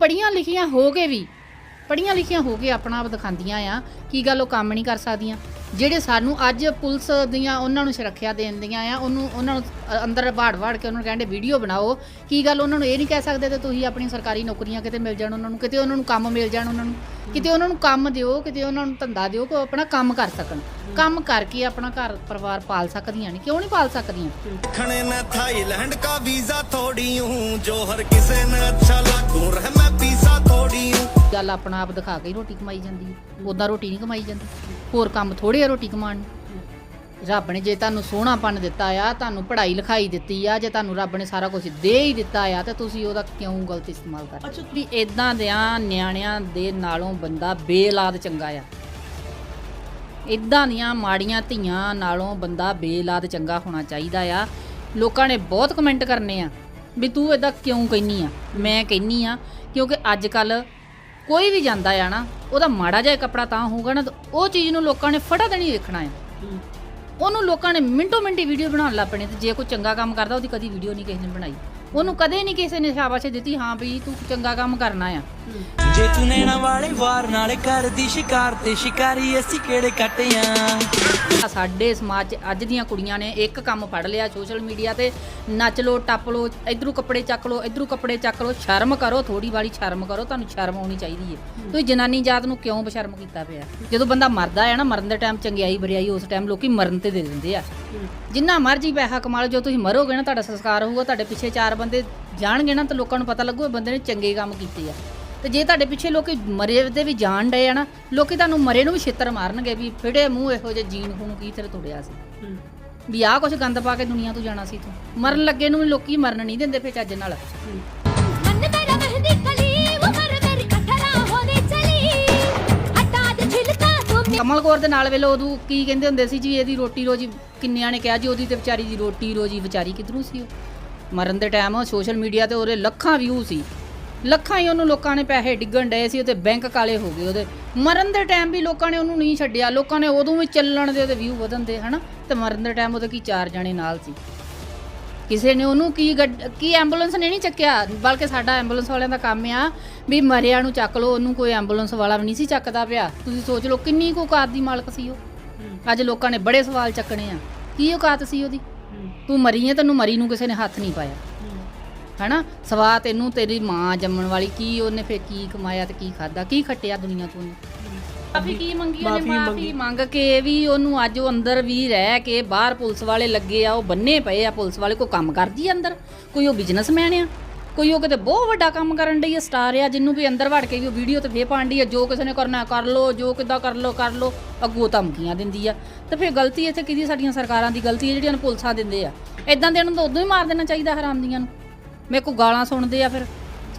ਪੜੀਆਂ ਲਿਖੀਆਂ ਹੋ ਕੇ ਵੀ। ਪੜੀਆਂ ਲਿਖੀਆਂ ਹੋ ਕੇ ਆਪਣਾ ਆਪ ਦਿਖਾਉਂਦੀਆਂ ਆ ਕੀ ਗੱਲ ਉਹ ਕੰਮ ਨਹੀਂ ਕਰ ਸਕਦੀਆਂ ਜਿਹੜੇ ਸਾਨੂੰ ਅੱਜ ਪੁਲਿਸ ਦੀਆਂ ਉਹਨਾਂ ਨੂੰ ਸੁਰੱਖਿਆ ਦੇਣਦੀਆਂ ਆ ਉਹਨੂੰ ਉਹਨਾਂ ਨੂੰ ਅ- ਅੰਦਰ ਬਾੜ ਬਾੜ ਕੇ ਉਹਨਾਂ ਨੂੰ ਕਹਿੰਦੇ ਵੀਡੀਓ ਬਣਾਓ ਕੀ ਗੱਲ ਉਹਨਾਂ ਨੂੰ ਇਹ ਨਹੀਂ ਕਹਿ ਸਕਦੇ ਤੇ ਤੁਸੀਂ ਆਪਣੀ ਸਰਕਾਰੀ ਨੌਕਰੀਆਂ ਕਿਤੇ ਮਿਲ ਜਾਣ ਉਹਨਾਂ ਨੂੰ ਕਿਤੇ ਉਹਨਾਂ ਨੂੰ ਕੰਮ ਮਿਲ ਜਾਣ ਉਹਨਾਂ ਨੂੰ ਕਿਤੇ ਉਹਨਾਂ ਨੂੰ ਕੰਮ ਦਿਓ ਕਿਤੇ ਉਹਨਾਂ ਨੂੰ ਧੰਦਾ ਦਿਓ ਕਿ ਉਹ ਆਪਣਾ ਕੰਮ ਕਰ ਸਕਣ ਕੰਮ ਕਰਕੇ ਆਪਣਾ ਘਰ ਪਰਿਵਾਰ ਪਾਲ ਸਕਦੀਆਂ ਨੇ ਕਿਉਂ ਨਹੀਂ ਪਾਲ ਸਕਦੀਆਂ खने न थाईलैंड का वीजा थोड़ी हूँ जो हर किसे न अच्छा लागू रह मैं पीसा थोड़ी हूँ ਗੱਲ ਆਪਣਾ ਆਪ ਦਿਖਾ ਕੇ ਹੀ ਰੋਟੀ ਕਮਾਈ ਜਾਂਦੀ ਹੈ। ਉਦਾਂ ਰੋਟੀ ਨਹੀਂ ਕਮਾਈ ਜਾਂਦੀ। ਹੋਰ ਕੰਮ ਥੋੜੇ ਆ ਰੋਟੀ ਕਮਾਉਣ। ਨੂੰ ਰੱਬ ਨੇ ਜੇ ਤੁਹਾਨੂੰ ਸੋਹਣਾਪਨ ਦਿੱਤਾ ਆ, ਤੁਹਾਨੂੰ ਪੜ੍ਹਾਈ ਲਿਖਾਈ ਦਿੱਤੀ ਆ, ਜੇ ਤੁਹਾਨੂੰ ਰੱਬ ਨੇ ਸਾਰਾ ਕੁਝ ਦੇ ਹੀ ਦਿੱਤਾ ਆ, ਤਾਂ ਤੁਸੀਂ ਉਹਦਾ ਕਿਉਂ ਗਲਤ ਇਸਤੇਮਾਲ ਕਰ ਰਹੇ ਵੀ ਇਦਾਂ ਦਿਆਂ ਨਿਆਣਿਆਂ ਦੇ ਨਾਲੋਂ ਬੰਦਾ ਬੇਲਾਦ ਚੰਗਾ ਆ। ਇਦਾਂ ਦੀਆਂ ਮਾੜੀਆਂ ਧੀਆਂ ਨਾਲੋਂ ਬੰਦਾ ਬੇਲਾਦ ਚੰਗਾ ਹੋਣਾ ਚਾਹੀਦਾ ਆ। ਲੋਕਾਂ ਨੇ ਬਹੁਤ ਕਮੈਂਟ ਕਰਨੇ ਆ ਵੀ ਤੂੰ ਇਦਾਂ ਕਿਉਂ ਕਹਿਨੀ ਆ? ਮੈਂ ਕਹਿਨੀ ਆ, ਕਿਉਂਕਿ ਅੱਜ ਕੱਲ੍ਹ ਕੋਈ ਵੀ ਜਾਂਦਾ ਆ ਨਾ, ਉਹਦਾ ਮਾੜਾ ਜਿਹਾ ਕੱਪੜਾ ਤਾਂ ਹੋਊਗਾ ਨਾ, ਤਾਂ ਉਹ ਚੀਜ਼ ਨੂੰ ਲੋਕਾਂ ਨੇ ਫਟਾ ਦੇਣੀ ਵੇਖਣਾ ਆ। ਉਹਨੂੰ ਲੋਕਾਂ ਨੇ ਮਿੰਟੋ ਮਿੰਟੀ ਵੀਡੀਓ ਬਣਾਉਣ ਲੱਗ ਪਣੇ ਤੇ ਜੇ ਕੋਈ ਚੰਗਾ ਕੰਮ ਕਰਦਾ, ਉਹਦੀ ਕਦੀ ਵੀਡੀਓ ਨਹੀਂ ਕਿਸੇ ਨੇ ਬਣਾਈ। ਉਹਨੂੰ ਕਦੇ ਨਹੀਂ ਕਿਸੇ ਨੇ ਸ਼ਾਬਾਸ਼ ਦਿੱਤੀ, ਹਾਂ ਵੀ ਤੂੰ ਚੰਗਾ ਕੰਮ ਕਰਨਾ ਆ। ਜੇ ਤੂੰ ਨੈਣਾ ਵਾਲੇ ਵਾਰ ਨਾਲੇ ਕਰਦੀ ਸ਼ਿਕਾਰ ਤੇ ਸ਼ਿਕਾਰੀ ਅਸੀਂ ਕਿਹੜੇ ਕੱਟਿਆਂ ਸਾਡੇ ਸਮਾਜ 'ਚ ਅੱਜ ਦੀਆਂ ਕੁੜੀਆਂ ਨੇ ਇੱਕ ਕੰਮ ਫੜ ਲਿਆ ਸੋਸ਼ਲ ਮੀਡੀਆ ਤੇ ਨੱਚ ਲੋ ਟੱਪ ਲੋ ਇਧਰੋਂ ਕੱਪੜੇ ਚੱਕ ਲੋ ਇਧਰੋਂ ਕੱਪੜੇ ਚੱਕ ਲੋ ਸ਼ਰਮ ਕਰੋ ਥੋੜੀ ਵਾਲੀ ਸ਼ਰਮ ਕਰੋ ਤੁਹਾਨੂੰ ਸ਼ਰਮ ਆਉਣੀ ਚਾਹੀਦੀ ਹੈ। ਤੁਸੀਂ ਜਨਾਨੀ ਜਾਤ ਨੂੰ ਕਿਉਂ ਬਸ਼ਰਮ ਕੀਤਾ ਪਿਆ? ਜਦੋਂ ਬੰਦਾ ਮਰਦਾ ਹੈ ਨਾ ਮਰਨ ਦੇ ਟਾਈਮ ਚੰਗਿਆਈ ਬਰਿਆਈ ਉਸ ਟਾਈਮ ਲੋਕੀ ਮਰਨ ਤੇ ਦੇ ਦਿੰਦੇ ਆ। ਜਿੰਨਾ ਮਰਜ਼ੀ ਪੈਸਾ ਕਮਾ ਲਓ ਜੋ ਤੁਸੀਂ ਮਰੋਗੇ ਨਾ ਤੁਹਾਡਾ ਸੰਸਕਾਰ ਹੋਊਗਾ ਤੁਹਾਡੇ ਪਿੱਛੇ ਚਾਰ ਬੰਦੇ ਜਾਣਗੇ ਨਾ ਤਾਂ ਲੋਕਾਂ ਨੂੰ ਪਤਾ ਲੱਗੂ ਇਹ ਬੰਦੇ ਨੇ ਚੰਗੇ ਕੰਮ ਕੀਤੇ ਆ। ਤੇ ਜੇ ਤੁਹਾਡੇ ਪਿੱਛੇ ਲੋਕੀ ਮਰੇ ਦੇ ਵੀ ਜਾਣ ਡਏ ਆ ਨਾ ਲੋਕੀ ਤੁਹਾਨੂੰ ਮਰੇ ਨੂੰ ਵੀ ਛਿੱਤਰ ਮਾਰਨਗੇ ਵੀ ਫਿੜੇ ਮੂੰਹ ਇਹੋ ਜਿਹੇ ਜੀਨ ਖੂਨ ਕੀ ਤੇਰੇ ਤੋੜਿਆ ਸੀ। ਵੀ ਆਹ ਕੁਛ ਗੰਦ ਪਾ ਕੇ ਦੁਨੀਆ ਤੋਂ ਜਾਣਾ ਸੀ ਤੂੰ ਮਰਨ ਲੱਗੇ ਨੂੰ ਵੀ ਲੋਕੀ ਮਰਨ ਨਹੀਂ ਦਿੰਦੇ ਫੇ ਚੱਜ ਨਾਲ। ਕਮਲ ਕੌਰ ਦੇ ਨਾਲ ਵੇਲੇ ਉਦੋਂ ਕੀ ਕਹਿੰਦੇ ਹੁੰਦੇ ਸੀ ਜੀ ਇਹਦੀ ਰੋਟੀ ਰੋਜੀ ਕਿੰਨਿਆਂ ਨੇ ਕਿਹਾ ਜੀ ਉਹਦੀ ਤੇ ਵਿਚਾਰੀ ਦੀ ਰੋਟੀ ਰੋਜੀ ਵਿਚਾਰੀ ਕਿਧਰੋਂ ਸੀ ਉਹ? ਮਰਨ ਦੇ ਟਾਈਮ ਸੋਸ਼ਲ ਮੀਡੀਆ ਤੇ ਉਹਦੇ ਲੱਖਾਂ ਵਿਊ ਸੀ। ਲੱਖਾਂ ਹੀ ਉਹਨੂੰ ਲੋਕਾਂ ਨੇ ਪੈਸੇ ਡਿੱਗਣ ਡਏ ਸੀ ਉਹਦੇ ਬੈਂਕ ਕਾਲੇ ਹੋ ਗਏ ਉਹਦੇ। ਮਰਨ ਦੇ ਟਾਈਮ ਵੀ ਲੋਕਾਂ ਨੇ ਉਹਨੂੰ ਨਹੀਂ ਛੱਡਿਆ ਲੋਕਾਂ ਨੇ ਉਦੋਂ ਵੀ ਚੱਲਣ ਦੇ ਉਹਦੇ ਵਿਊ ਵਧਣ ਦੇ ਹਨਾ? ਤੇ ਮਰਨ ਦੇ ਟਾਈਮ ਉਹਦੇ ਕੀ ਚਾਰ ਜਣੇ ਨਾਲ ਸੀ। ਕਿਸੇ ਨੇ ਉਹਨੂੰ ਕੀ ਕੀ ਐਂਬੂਲੈਂਸ ਨੇ ਨਹੀਂ ਚੱਕਿਆ? ਬਲਕਿ ਸਾਡਾ ਐਂਬੂਲੈਂਸ ਵਾਲਿਆਂ ਦਾ ਕੰਮ ਆ ਵੀ ਮਰਿਆ ਨੂੰ ਚੱਕ ਲਓ ਉਹਨੂੰ ਕੋਈ ਐਂਬੂਲੈਂਸ ਵਾਲਾ ਵੀ ਨਹੀਂ ਸੀ ਚੱਕਦਾ ਪਿਆ। ਤੁਸੀਂ ਸੋਚ ਲਓ ਕਿੰਨੀ ਕੁ ਔਕਾਤ ਦੀ ਮਾਲਕ ਸੀ ਉਹ। ਅੱਜ ਲੋਕਾਂ ਨੇ ਬੜੇ ਸਵਾਲ ਚੱਕਣੇ ਆ। ਕੀ ਔਕਾਤ ਸੀ ਉਹਦੀ? ਤੂੰ ਮਰੀ ਹੈ ਤੈਨੂੰ ਮਰੀ ਨੂੰ ਕਿਸੇ ਨੇ ਹੱਥ ਨਹੀਂ ਪਾਇਆ। ਹੈਨਾ? ਸਵਾ ਤੈਨੂੰ ਤੇਰੀ ਮਾਂ ਜੰਮਣ ਵਾਲੀ ਕੀ ਉਹਨੇ ਫੇ ਕੀ ਕਮਾਇਆ ਤੇ ਕੀ ਖਾਦਾ ਕੀ ਖੱਟਿਆ ਦੁਨੀਆ ਤੋਂ ਉਹਨੇ? ਮਾਫੀ ਕੀ ਮੰਗੀ ਉਹਨੇ? ਮਾਫੀ ਮੰਗ। ਕੇ ਵੀ ਉਹਨੂੰ ਅੱਜ ਉਹ ਅੰਦਰ ਵੀ ਰਹਿ ਕੇ ਬਾਹਰ ਪੁਲਿਸ ਵਾਲੇ ਲੱਗੇ ਆ ਉਹ ਬੰਨੇ ਪਏ ਆ ਪੁਲਿਸ ਵਾਲੇ ਕੋਈ ਕੰਮ ਕਰਦੀ ਆ ਅੰਦਰ? ਕੋਈ ਉਹ ਬਿਜ਼ਨਸਮੈਨ ਆ? ਕੋਈ ਉਹ ਕਿਤੇ ਬਹੁਤ ਵੱਡਾ ਕੰਮ ਕਰਨ ਡਈ ਆ ਸਟਾਰ ਆ ਜਿੰਨੂੰ ਵੀ ਅੰਦਰ ਵੜ ਕੇ ਵੀ ਉਹ ਵੀਡੀਓ ਤੇ ਫੇ ਪਾਉਂਦੀ ਆ ਜੋ ਕਿਸੇ ਨੇ ਕਰਨਾ ਕਰ ਲੋ ਜੋ ਕਿੱਦਾਂ ਕਰ ਲੋ ਕਰ ਲੋ ਅੱਗੋਂ ਧਮਕੀਆਂ ਦਿੰਦੀ ਆ। ਤੇ ਫੇ ਗਲਤੀ ਇੱਥੇ ਕਿਹਦੀ ਸਾਡੀਆਂ ਸਰਕਾਰਾਂ ਦੀ ਗਲਤੀ ਹੈ ਜਿਹੜੀਆਂ ਨੂੰ ਪੁਲਿਸਾਂ ਦਿੰਦੇ ਆ। ਇਦਾਂ ਦੇ ਨੂੰ ਤਾਂ ਉਦੋਂ ਹੀ ਮਾਰ ਦੇਣਾ ਚਾਹੀਦਾ ਹਰਾਮਦੀਆਂ ਨੂੰ। ਮੇਰੇ ਕੋ ਗਾਲਾਂ ਸੁਣਦੇ ਆ ਫਿਰ।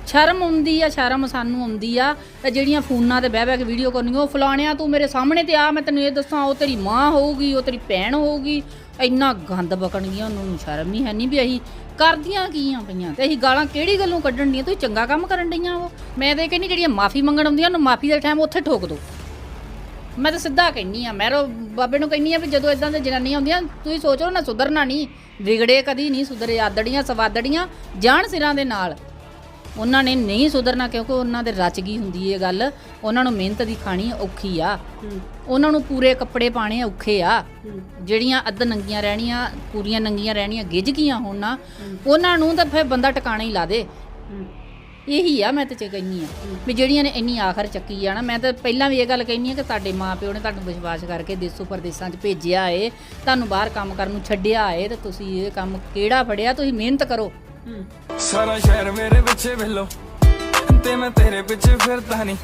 ਸ਼ਰਮ ਆਉਂਦੀ ਆ, ਸ਼ਰਮ ਸਾਨੂੰ ਆਉਂਦੀ ਆ। ਤੇ ਜਿਹੜੀਆਂ ਫੋਨਾਂ ਤੇ ਬਹਿ ਬਹਿ ਕੇ ਵੀਡੀਓ ਕਰਨੀਆਂ, ਉਹ ਫਲਾਣਿਆ ਤੂੰ ਮੇਰੇ ਸਾਹਮਣੇ ਤੇ ਆ, ਮੈਂ ਤੈਨੂੰ ਇਹ ਦੱਸਾਂ, ਉਹ ਤੇਰੀ ਮਾਂ ਹੋਊਗੀ, ਉਹ ਤੇਰੀ ਭੈਣ ਹੋਊਗੀ। ਇੰਨਾ ਗੰਦ ਬਕਣਗੀਆਂ, ਉਹਨਾਂ ਨੂੰ ਸ਼ਰਮ ਹੀ ਹੈ ਨਹੀਂ ਵੀ ਅਸੀਂ ਕਰਦੀਆਂ ਕੀ ਆ ਪਈਆਂ ਤੇ ਅਸੀਂ ਗਾਲਾਂ ਕਿਹੜੀ ਗੱਲੋਂ ਕੱਢਣ ਡੀਆਂ? ਤੁਸੀਂ ਚੰਗਾ ਕੰਮ ਕਰਨ ਡਈਆਂ ਉਹ ਮੈਂ ਤੇ ਕਹਿੰਦੀ, ਜਿਹੜੀਆਂ ਮਾਫੀ ਮੰਗਣ ਆਉਂਦੀਆਂ, ਉਹਨੂੰ ਮਾਫੀ ਦੇ ਟਾਈਮ ਉੱਥੇ ਠੋਕ ਦਿਓ। ਮੈਂ ਤਾਂ ਸਿੱਧਾ ਕਹਿੰਨੀ ਆ ਮੈਂ ਬਾਬੇ ਨੂੰ ਕਹਿੰਨੀ ਆ ਵੀ ਜਦੋਂ ਇਦਾਂ ਦੇ ਜਨਾਨੀਆਂ ਆਉਂਦੀਆਂ ਤੁਸੀਂ ਸੋਚੋ ਨਾ ਸੁਧਰਨਾ ਨਹੀਂ ਵਿਗੜੇ ਕਦੀ ਨਹੀਂ ਸੁਧਰੇ ਆਦੜੀਆਂ ਸਵਾਦੜੀਆਂ ਜਾਣ ਸਿਰਾਂ ਦੇ ਨਾਲ। ਉਹਨਾਂ ਨੇ ਨਹੀਂ ਸੁਧਰਨਾ ਕਿਉਂਕਿ ਉਹਨਾਂ ਦੇ ਰਚ ਗਈ ਹੁੰਦੀ ਇਹ ਗੱਲ ਉਹਨਾਂ ਨੂੰ ਮਿਹਨਤ ਦੀ ਖਾਣੀ ਔਖੀ ਆ। ਉਹਨਾਂ ਨੂੰ ਪੂਰੇ ਕੱਪੜੇ ਪਾਣੇ ਔਖੇ ਆ। ਜਿਹੜੀਆਂ ਅੱਧ ਨੰਗੀਆਂ ਰਹਿਣੀਆਂ ਪੂਰੀਆਂ ਨੰਗੀਆਂ ਰਹਿਣੀਆਂ ਗਿੱਜ ਗਈਆਂ ਹੋਣ ਉਹਨਾਂ ਨੂੰ ਤਾਂ ਫਿਰ ਬੰਦਾ ਟਿਕਾਣਾ ਹੀ ਲਾ ਦੇ। ਇਹੀ ਆ ਮੈਂ ਤੇ ਚ ਕਹਿੰਨੀ ਆ। ਵੀ ਜਿਹੜੀਆਂ ਨੇ ਇੰਨੀ ਆਖਰ ਚੱਕੀ ਆ ਨਾ ਮੈਂ ਤਾਂ ਪਹਿਲਾਂ ਵੀ ਇਹ ਗੱਲ ਕਹਿੰਨੀ ਆ ਕਿ ਤੁਹਾਡੇ ਮਾਪਿਓ ਨੇ ਤੁਹਾਨੂੰ ਵਿਸ਼ਵਾਸ ਕਰਕੇ ਦੇਸੋ ਪਰਦੇਸਾਂ 'ਚ ਭੇਜਿਆ ਏ ਤੁਹਾਨੂੰ ਬਾਹਰ ਕੰਮ ਕਰਨ ਨੂੰ ਛੱਡਿਆ ਏ ਤੇ ਤੁਸੀਂ ਇਹ ਕੰਮ ਕਿਹੜਾ ਫੜਿਆ? ਤੁਸੀਂ ਮਿਹਨਤ ਕਰੋ। ਸਾਰਾ ਸ਼ਹਿਰ ਮੇਰੇ ਪਿੱਛੇ ਵੇਲੋ ਤੇ ਮੈਂ ਤੇਰੇ ਪਿੱਛੇ ਫਿਰਦਾ ਨਹੀਂ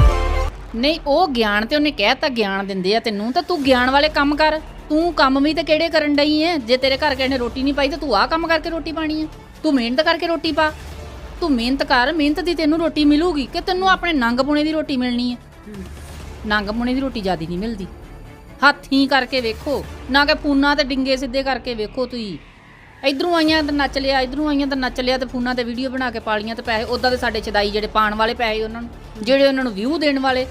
ਨਹੀਂ ਉਹ ਗਿਆਨ ਤੇ ਉਹਨੇ ਕਹਿਤਾ ਗਿਆਨ ਦਿੰਦੇ ਆ ਤੈਨੂੰ ਤਾਂ ਤੂੰ ਗਿਆਨ ਵਾਲੇ ਕੰਮ ਕਰ। ਤੂੰ ਕੰਮ ਵੀ ਤੇ ਕਿਹੜੇ ਕਰਨ ਡਈ ਐ ਜੇ ਤੇਰੇ ਘਰ ਕਿਸੇ ਨੇ ਰੋਟੀ ਨਹੀਂ ਪਾਈ ਤਾਂ ਤੂੰ ਆਹ ਕੰਮ ਕਰਕੇ ਰੋਟੀ ਪਾਣੀ ਐ ਤੂੰ ਮਿਹਨਤ ਕਰਕੇ ਰੋਟੀ ਪਾ। ਤੂੰ ਮਿਹਨਤ ਕਰ, ਮਿਹਨਤ ਦੀ ਤੈਨੂੰ ਰੋਟੀ ਮਿਲੂਗੀ ਕਿ ਤੈਨੂੰ ਆਪਣੇ ਨੰਗ ਪੁਣੇ ਦੀ ਰੋਟੀ ਮਿਲਣੀ ਹੈ? ਨੰਗ ਪੁਣੇ ਦੀ ਰੋਟੀ ਜਿਆਦੀ ਨਹੀਂ ਮਿਲਦੀ। ਹੱਥੀਂ ਕਰਕੇ ਵੇਖੋ, ਨਾ ਕਿ ਪੂਨਾ ਤੇ ਡਿੰਗੇ ਸਿੱਧੇ ਕਰਕੇ ਵੇਖੋ ਤੁਸੀਂ। ਇਧਰੋਂ ਆਈਆਂ ਤਾਂ ਨੱਚ ਲਿਆ, ਇਧਰੋਂ ਆਈਆਂ ਤਾਂ ਨੱਚ ਲਿਆ ਤੇ ਫੋਨਾਂ ਤੇ ਵੀਡੀਓ ਬਣਾ ਕੇ ਪਾ ਲੀਆਂ ਤੇ ਪੈਸੇ ਉਦਾਂ ਦੇ ਸਾਡੇ ਚਦਾਈ ਜਿਹੜੇ ਪਾਣ ਵਾਲੇ ਪੈਸੇ ਉਹਨਾਂ ਨੂੰ, ਜਿਹੜੇ ਉਹਨਾਂ ਨੂੰ ਵਿਊ ਦੇਣ ਵਾਲੇ।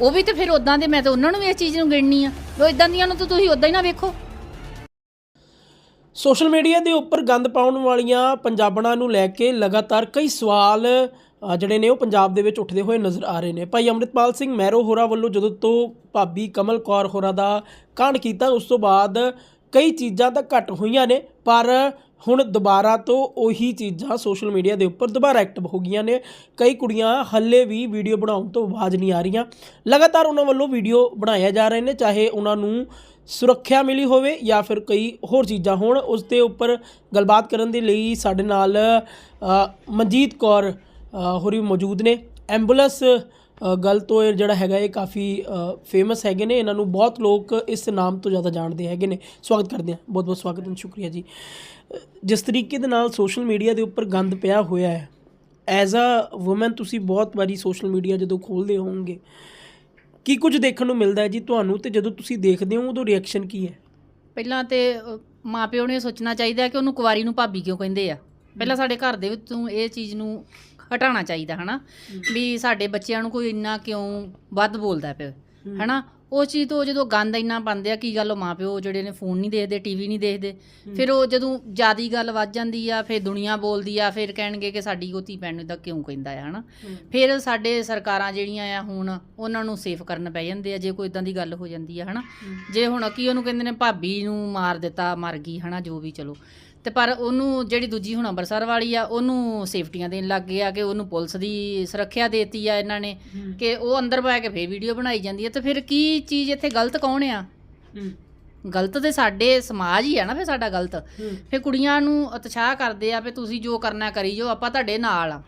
ਉਹ ਵੀ ਤੇ ਫਿਰ ਉਦਾਂ ਦੇ ਮੈਂ ਤਾਂ ਉਹਨਾਂ ਨੂੰ ਵੀ ਇਸ ਚੀਜ਼ ਨੂੰ ਗਿਣਨੀ ਆ। ਉਹ ਇਦਾਂ ਦੀਆਂ ਨੂੰ ਤਾਂ ਤੁਸੀਂ ਉਦਾਂ ਹੀ ਨਾ ਵੇਖੋ। ਸੋਸ਼ਲ ਮੀਡੀਆ ਦੇ ਉੱਪਰ ਗੰਦ ਪਾਉਣ ਵਾਲੀਆਂ ਪੰਜਾਬਣਾਂ ਨੂੰ ਲੈ ਕੇ ਲਗਾਤਾਰ ਕਈ ਸਵਾਲ ਜਿਹੜੇ ਨੇ ਉਹ ਪੰਜਾਬ ਦੇ ਵਿੱਚ ਉੱਠਦੇ ਹੋਏ ਨਜ਼ਰ ਆ ਰਹੇ ਨੇ। ਭਾਈ ਅੰਮ੍ਰਿਤਪਾਲ ਸਿੰਘ ਮਹਿਰੋ ਹੋਰਾ ਵੱਲੋਂ ਜਦੋਂ ਤੋਂ ਭਾਬੀ ਕਮਲ ਕੌਰ ਹੋਰਾ ਦਾ ਕਾਂਡ ਕੀਤਾ, ਉਸ ਤੋਂ ਬਾਅਦ ਕਈ ਚੀਜ਼ਾਂ ਤਾਂ ਘਟ ਹੋਈਆਂ ਨੇ, ਪਰ ਹੁਣ ਦੁਬਾਰਾ ਤੋਂ ਉਹੀ ਚੀਜ਼ਾਂ ਸੋਸ਼ਲ ਮੀਡੀਆ ਦੇ ਉੱਪਰ ਦੁਬਾਰਾ ਐਕਟਿਵ ਹੋ ਗਈਆਂ ਨੇ। ਕਈ ਕੁੜੀਆਂ ਹੱਲੇ ਵੀ ਵੀਡੀਓ ਬਣਾਉਣ ਤੋਂ ਆਵਾਜ਼ ਨਹੀਂ ਆ ਰਹੀਆਂ। ਲਗਾਤਾਰ ਉਹਨਾਂ ਵੱਲੋਂ ਵੀਡੀਓ ਬਣਾਇਆ ਜਾ ਰਹੇ ਨੇ, ਚਾਹੇ ਉਹਨਾਂ ਨੂੰ ਸੁਰੱਖਿਆ ਮਿਲੀ ਹੋਵੇ ਜਾਂ ਫਿਰ ਕਈ ਹੋਰ ਚੀਜ਼ਾਂ ਹੋਣ, ਉਸ ਦੇ ਉੱਪਰ ਗੱਲਬਾਤ ਕਰਨ ਦੇ ਲਈ ਸਾਡੇ ਨਾਲ ਮਨਜੀਤ ਕੌਰ ਹੋਰੀ ਮੌਜੂਦ ਨੇ। ਐਂਬੂਲੈਂਸ ਗੱਲ ਤੋਂ ਇਹ ਜਿਹੜਾ ਹੈਗਾ ਇਹ ਕਾਫੀ ਫੇਮਸ ਹੈਗੇ ਨੇ। ਇਹਨਾਂ ਨੂੰ ਬਹੁਤ ਲੋਕ ਇਸ ਨਾਮ ਤੋਂ ਜ਼ਿਆਦਾ ਜਾਣਦੇ ਹੈਗੇ ਨੇ। ਸਵਾਗਤ ਕਰਦੇ ਹਾਂ। ਬਹੁਤ ਬਹੁਤ ਸਵਾਗਤ ਹੈ ਸ਼ੁਕਰੀਆ ਜੀ। ਜਿਸ ਤਰੀਕੇ ਦੇ ਨਾਲ ਸੋਸ਼ਲ ਮੀਡੀਆ ਦੇ ਉੱਪਰ ਗੰਦ ਪਿਆ ਹੋਇਆ ਹੈ ਐਜ਼ ਅ ਔਮਨ ਤੁਸੀਂ ਬਹੁਤ ਵਾਰੀ ਸੋਸ਼ਲ ਮੀਡੀਆ ਜਦੋਂ ਖੋਲਦੇ ਹੋਵੋਗੇ ਕੀ ਕੁਝ ਦੇਖਣ ਨੂੰ ਮਿਲਦਾ ਹੈ ਜੀ ਤੁਹਾਨੂੰ ਤੇ ਜਦੋਂ ਤੁਸੀਂ ਦੇਖਦੇ ਹੋ ਉਦੋਂ ਰਿਐਕਸ਼ਨ ਕੀ ਹੈ? ਪਹਿਲਾਂ ਤੇ ਅ, ਮਾਪਿਓ ਨੇ ਸੋਚਣਾ ਚਾਹੀਦਾ ਹੈ ਕਿ ਉਹਨੂੰ ਕੁਵਾਰੀ ਨੂੰ ਭਾਬੀ ਕਿਉਂ ਕਹਿੰਦੇ ਆ? ਪਹਿਲਾਂ ਸਾਡੇ ਘਰ ਦੇ ਵਿੱਚ ਤੋਂ ਇਹ ਚੀਜ਼ ਨੂੰ ਹਟਾਉਣਾ ਚਾਹੀਦਾ ਹਨਾ? ਵੀ ਸਾਡੇ ਬੱਚਿਆਂ ਨੂੰ ਕੋਈ ਇੰਨਾ ਕਿਉਂ ਵੱਧ ਬੋਲਦਾ ਪਿਆ? ਹਨਾ? ਉਹ ਚੀਜ਼ ਤੋਂ ਜਦੋਂ ਗੰਦ ਇੰਨਾ ਪਾਉਂਦੇ ਆ ਕੀ ਗੱਲ ਉਹ ਮਾਪਿਓ ਜਿਹੜੇ ਨੇ ਫੋਨ ਨਹੀਂ ਦੇਖਦੇ ਟੀਵੀ ਨਹੀਂ ਦੇਖਦੇ। ਫਿਰ ਉਹ ਜਦੋਂ ਜਿਆਦੀ ਗੱਲ ਵੱਜ ਜਾਂਦੀ ਆ ਫਿਰ ਦੁਨੀਆ ਬੋਲਦੀ ਆ ਫਿਰ ਕਹਿਣਗੇ ਕਿ ਸਾਡੀ ਧੀ ਭੈਣ ਨੂੰ ਇਦਾਂ ਕਿਉਂ ਕਹਿੰਦਾ ਆ ਹਨਾ? ਫਿਰ ਸਾਡੇ ਸਰਕਾਰਾਂ ਜਿਹੜੀਆਂ ਆ ਹੁਣ ਉਹਨਾਂ ਨੂੰ ਸੇਫ ਕਰਨ ਪੈ ਜਾਂਦੇ ਆ ਜੇ ਕੋਈ ਇਦਾਂ ਦੀ ਗੱਲ ਹੋ ਜਾਂਦੀ ਆ ਹਨਾ? ਜੇ ਹੁਣ ਕੀ ਉਹਨੂੰ ਕਹਿੰਦੇ ਨੇ ਭਾਬੀ ਨੂੰ ਮਾਰ ਦਿੱਤਾ ਮਰ ਗਈ ਹਨਾ ਜੋ ਵੀ ਚਲੋ। ਤੇ ਪਰ ਉਹਨੂੰ ਜਿਹੜੀ ਦੂਜੀ ਹੁਣ ਅੰਮ੍ਰਿਤਸਰ ਵਾਲੀ ਆ ਉਹਨੂੰ ਸੇਫਟੀਆਂ ਦੇਣ ਲੱਗ ਗਏ ਆ ਕਿ ਉਹਨੂੰ ਪੁਲਿਸ ਦੀ ਸੁਰੱਖਿਆ ਦੇਤੀ ਆ ਇਹਨਾਂ ਨੇ ਕਿ ਉਹ ਅੰਦਰ ਬੈ ਕੇ ਫੇਰ ਵੀਡੀਓ ਬਣਾਈ ਜਾਂਦੀ ਹੈ ਤੇ ਫਿਰ ਕੀ ਚੀਜ਼ ਇੱਥੇ ਗਲਤ ਕੌਣ ਆ? ਗਲਤ ਤੇ ਸਾਡੇ ਸਮਾਜ ਹੀ ਆ ਨਾ ਫਿਰ ਸਾਡਾ ਗਲਤ। ਫਿਰ ਕੁੜੀਆਂ ਨੂੰ ਉਤਸ਼ਾਹ ਕਰਦੇ ਆ ਵੀ ਤੁਸੀਂ ਜੋ ਕਰਨਾ ਕਰੀ ਜੋ ਆਪਾਂ ਤੁਹਾਡੇ ਨਾਲ ਆ।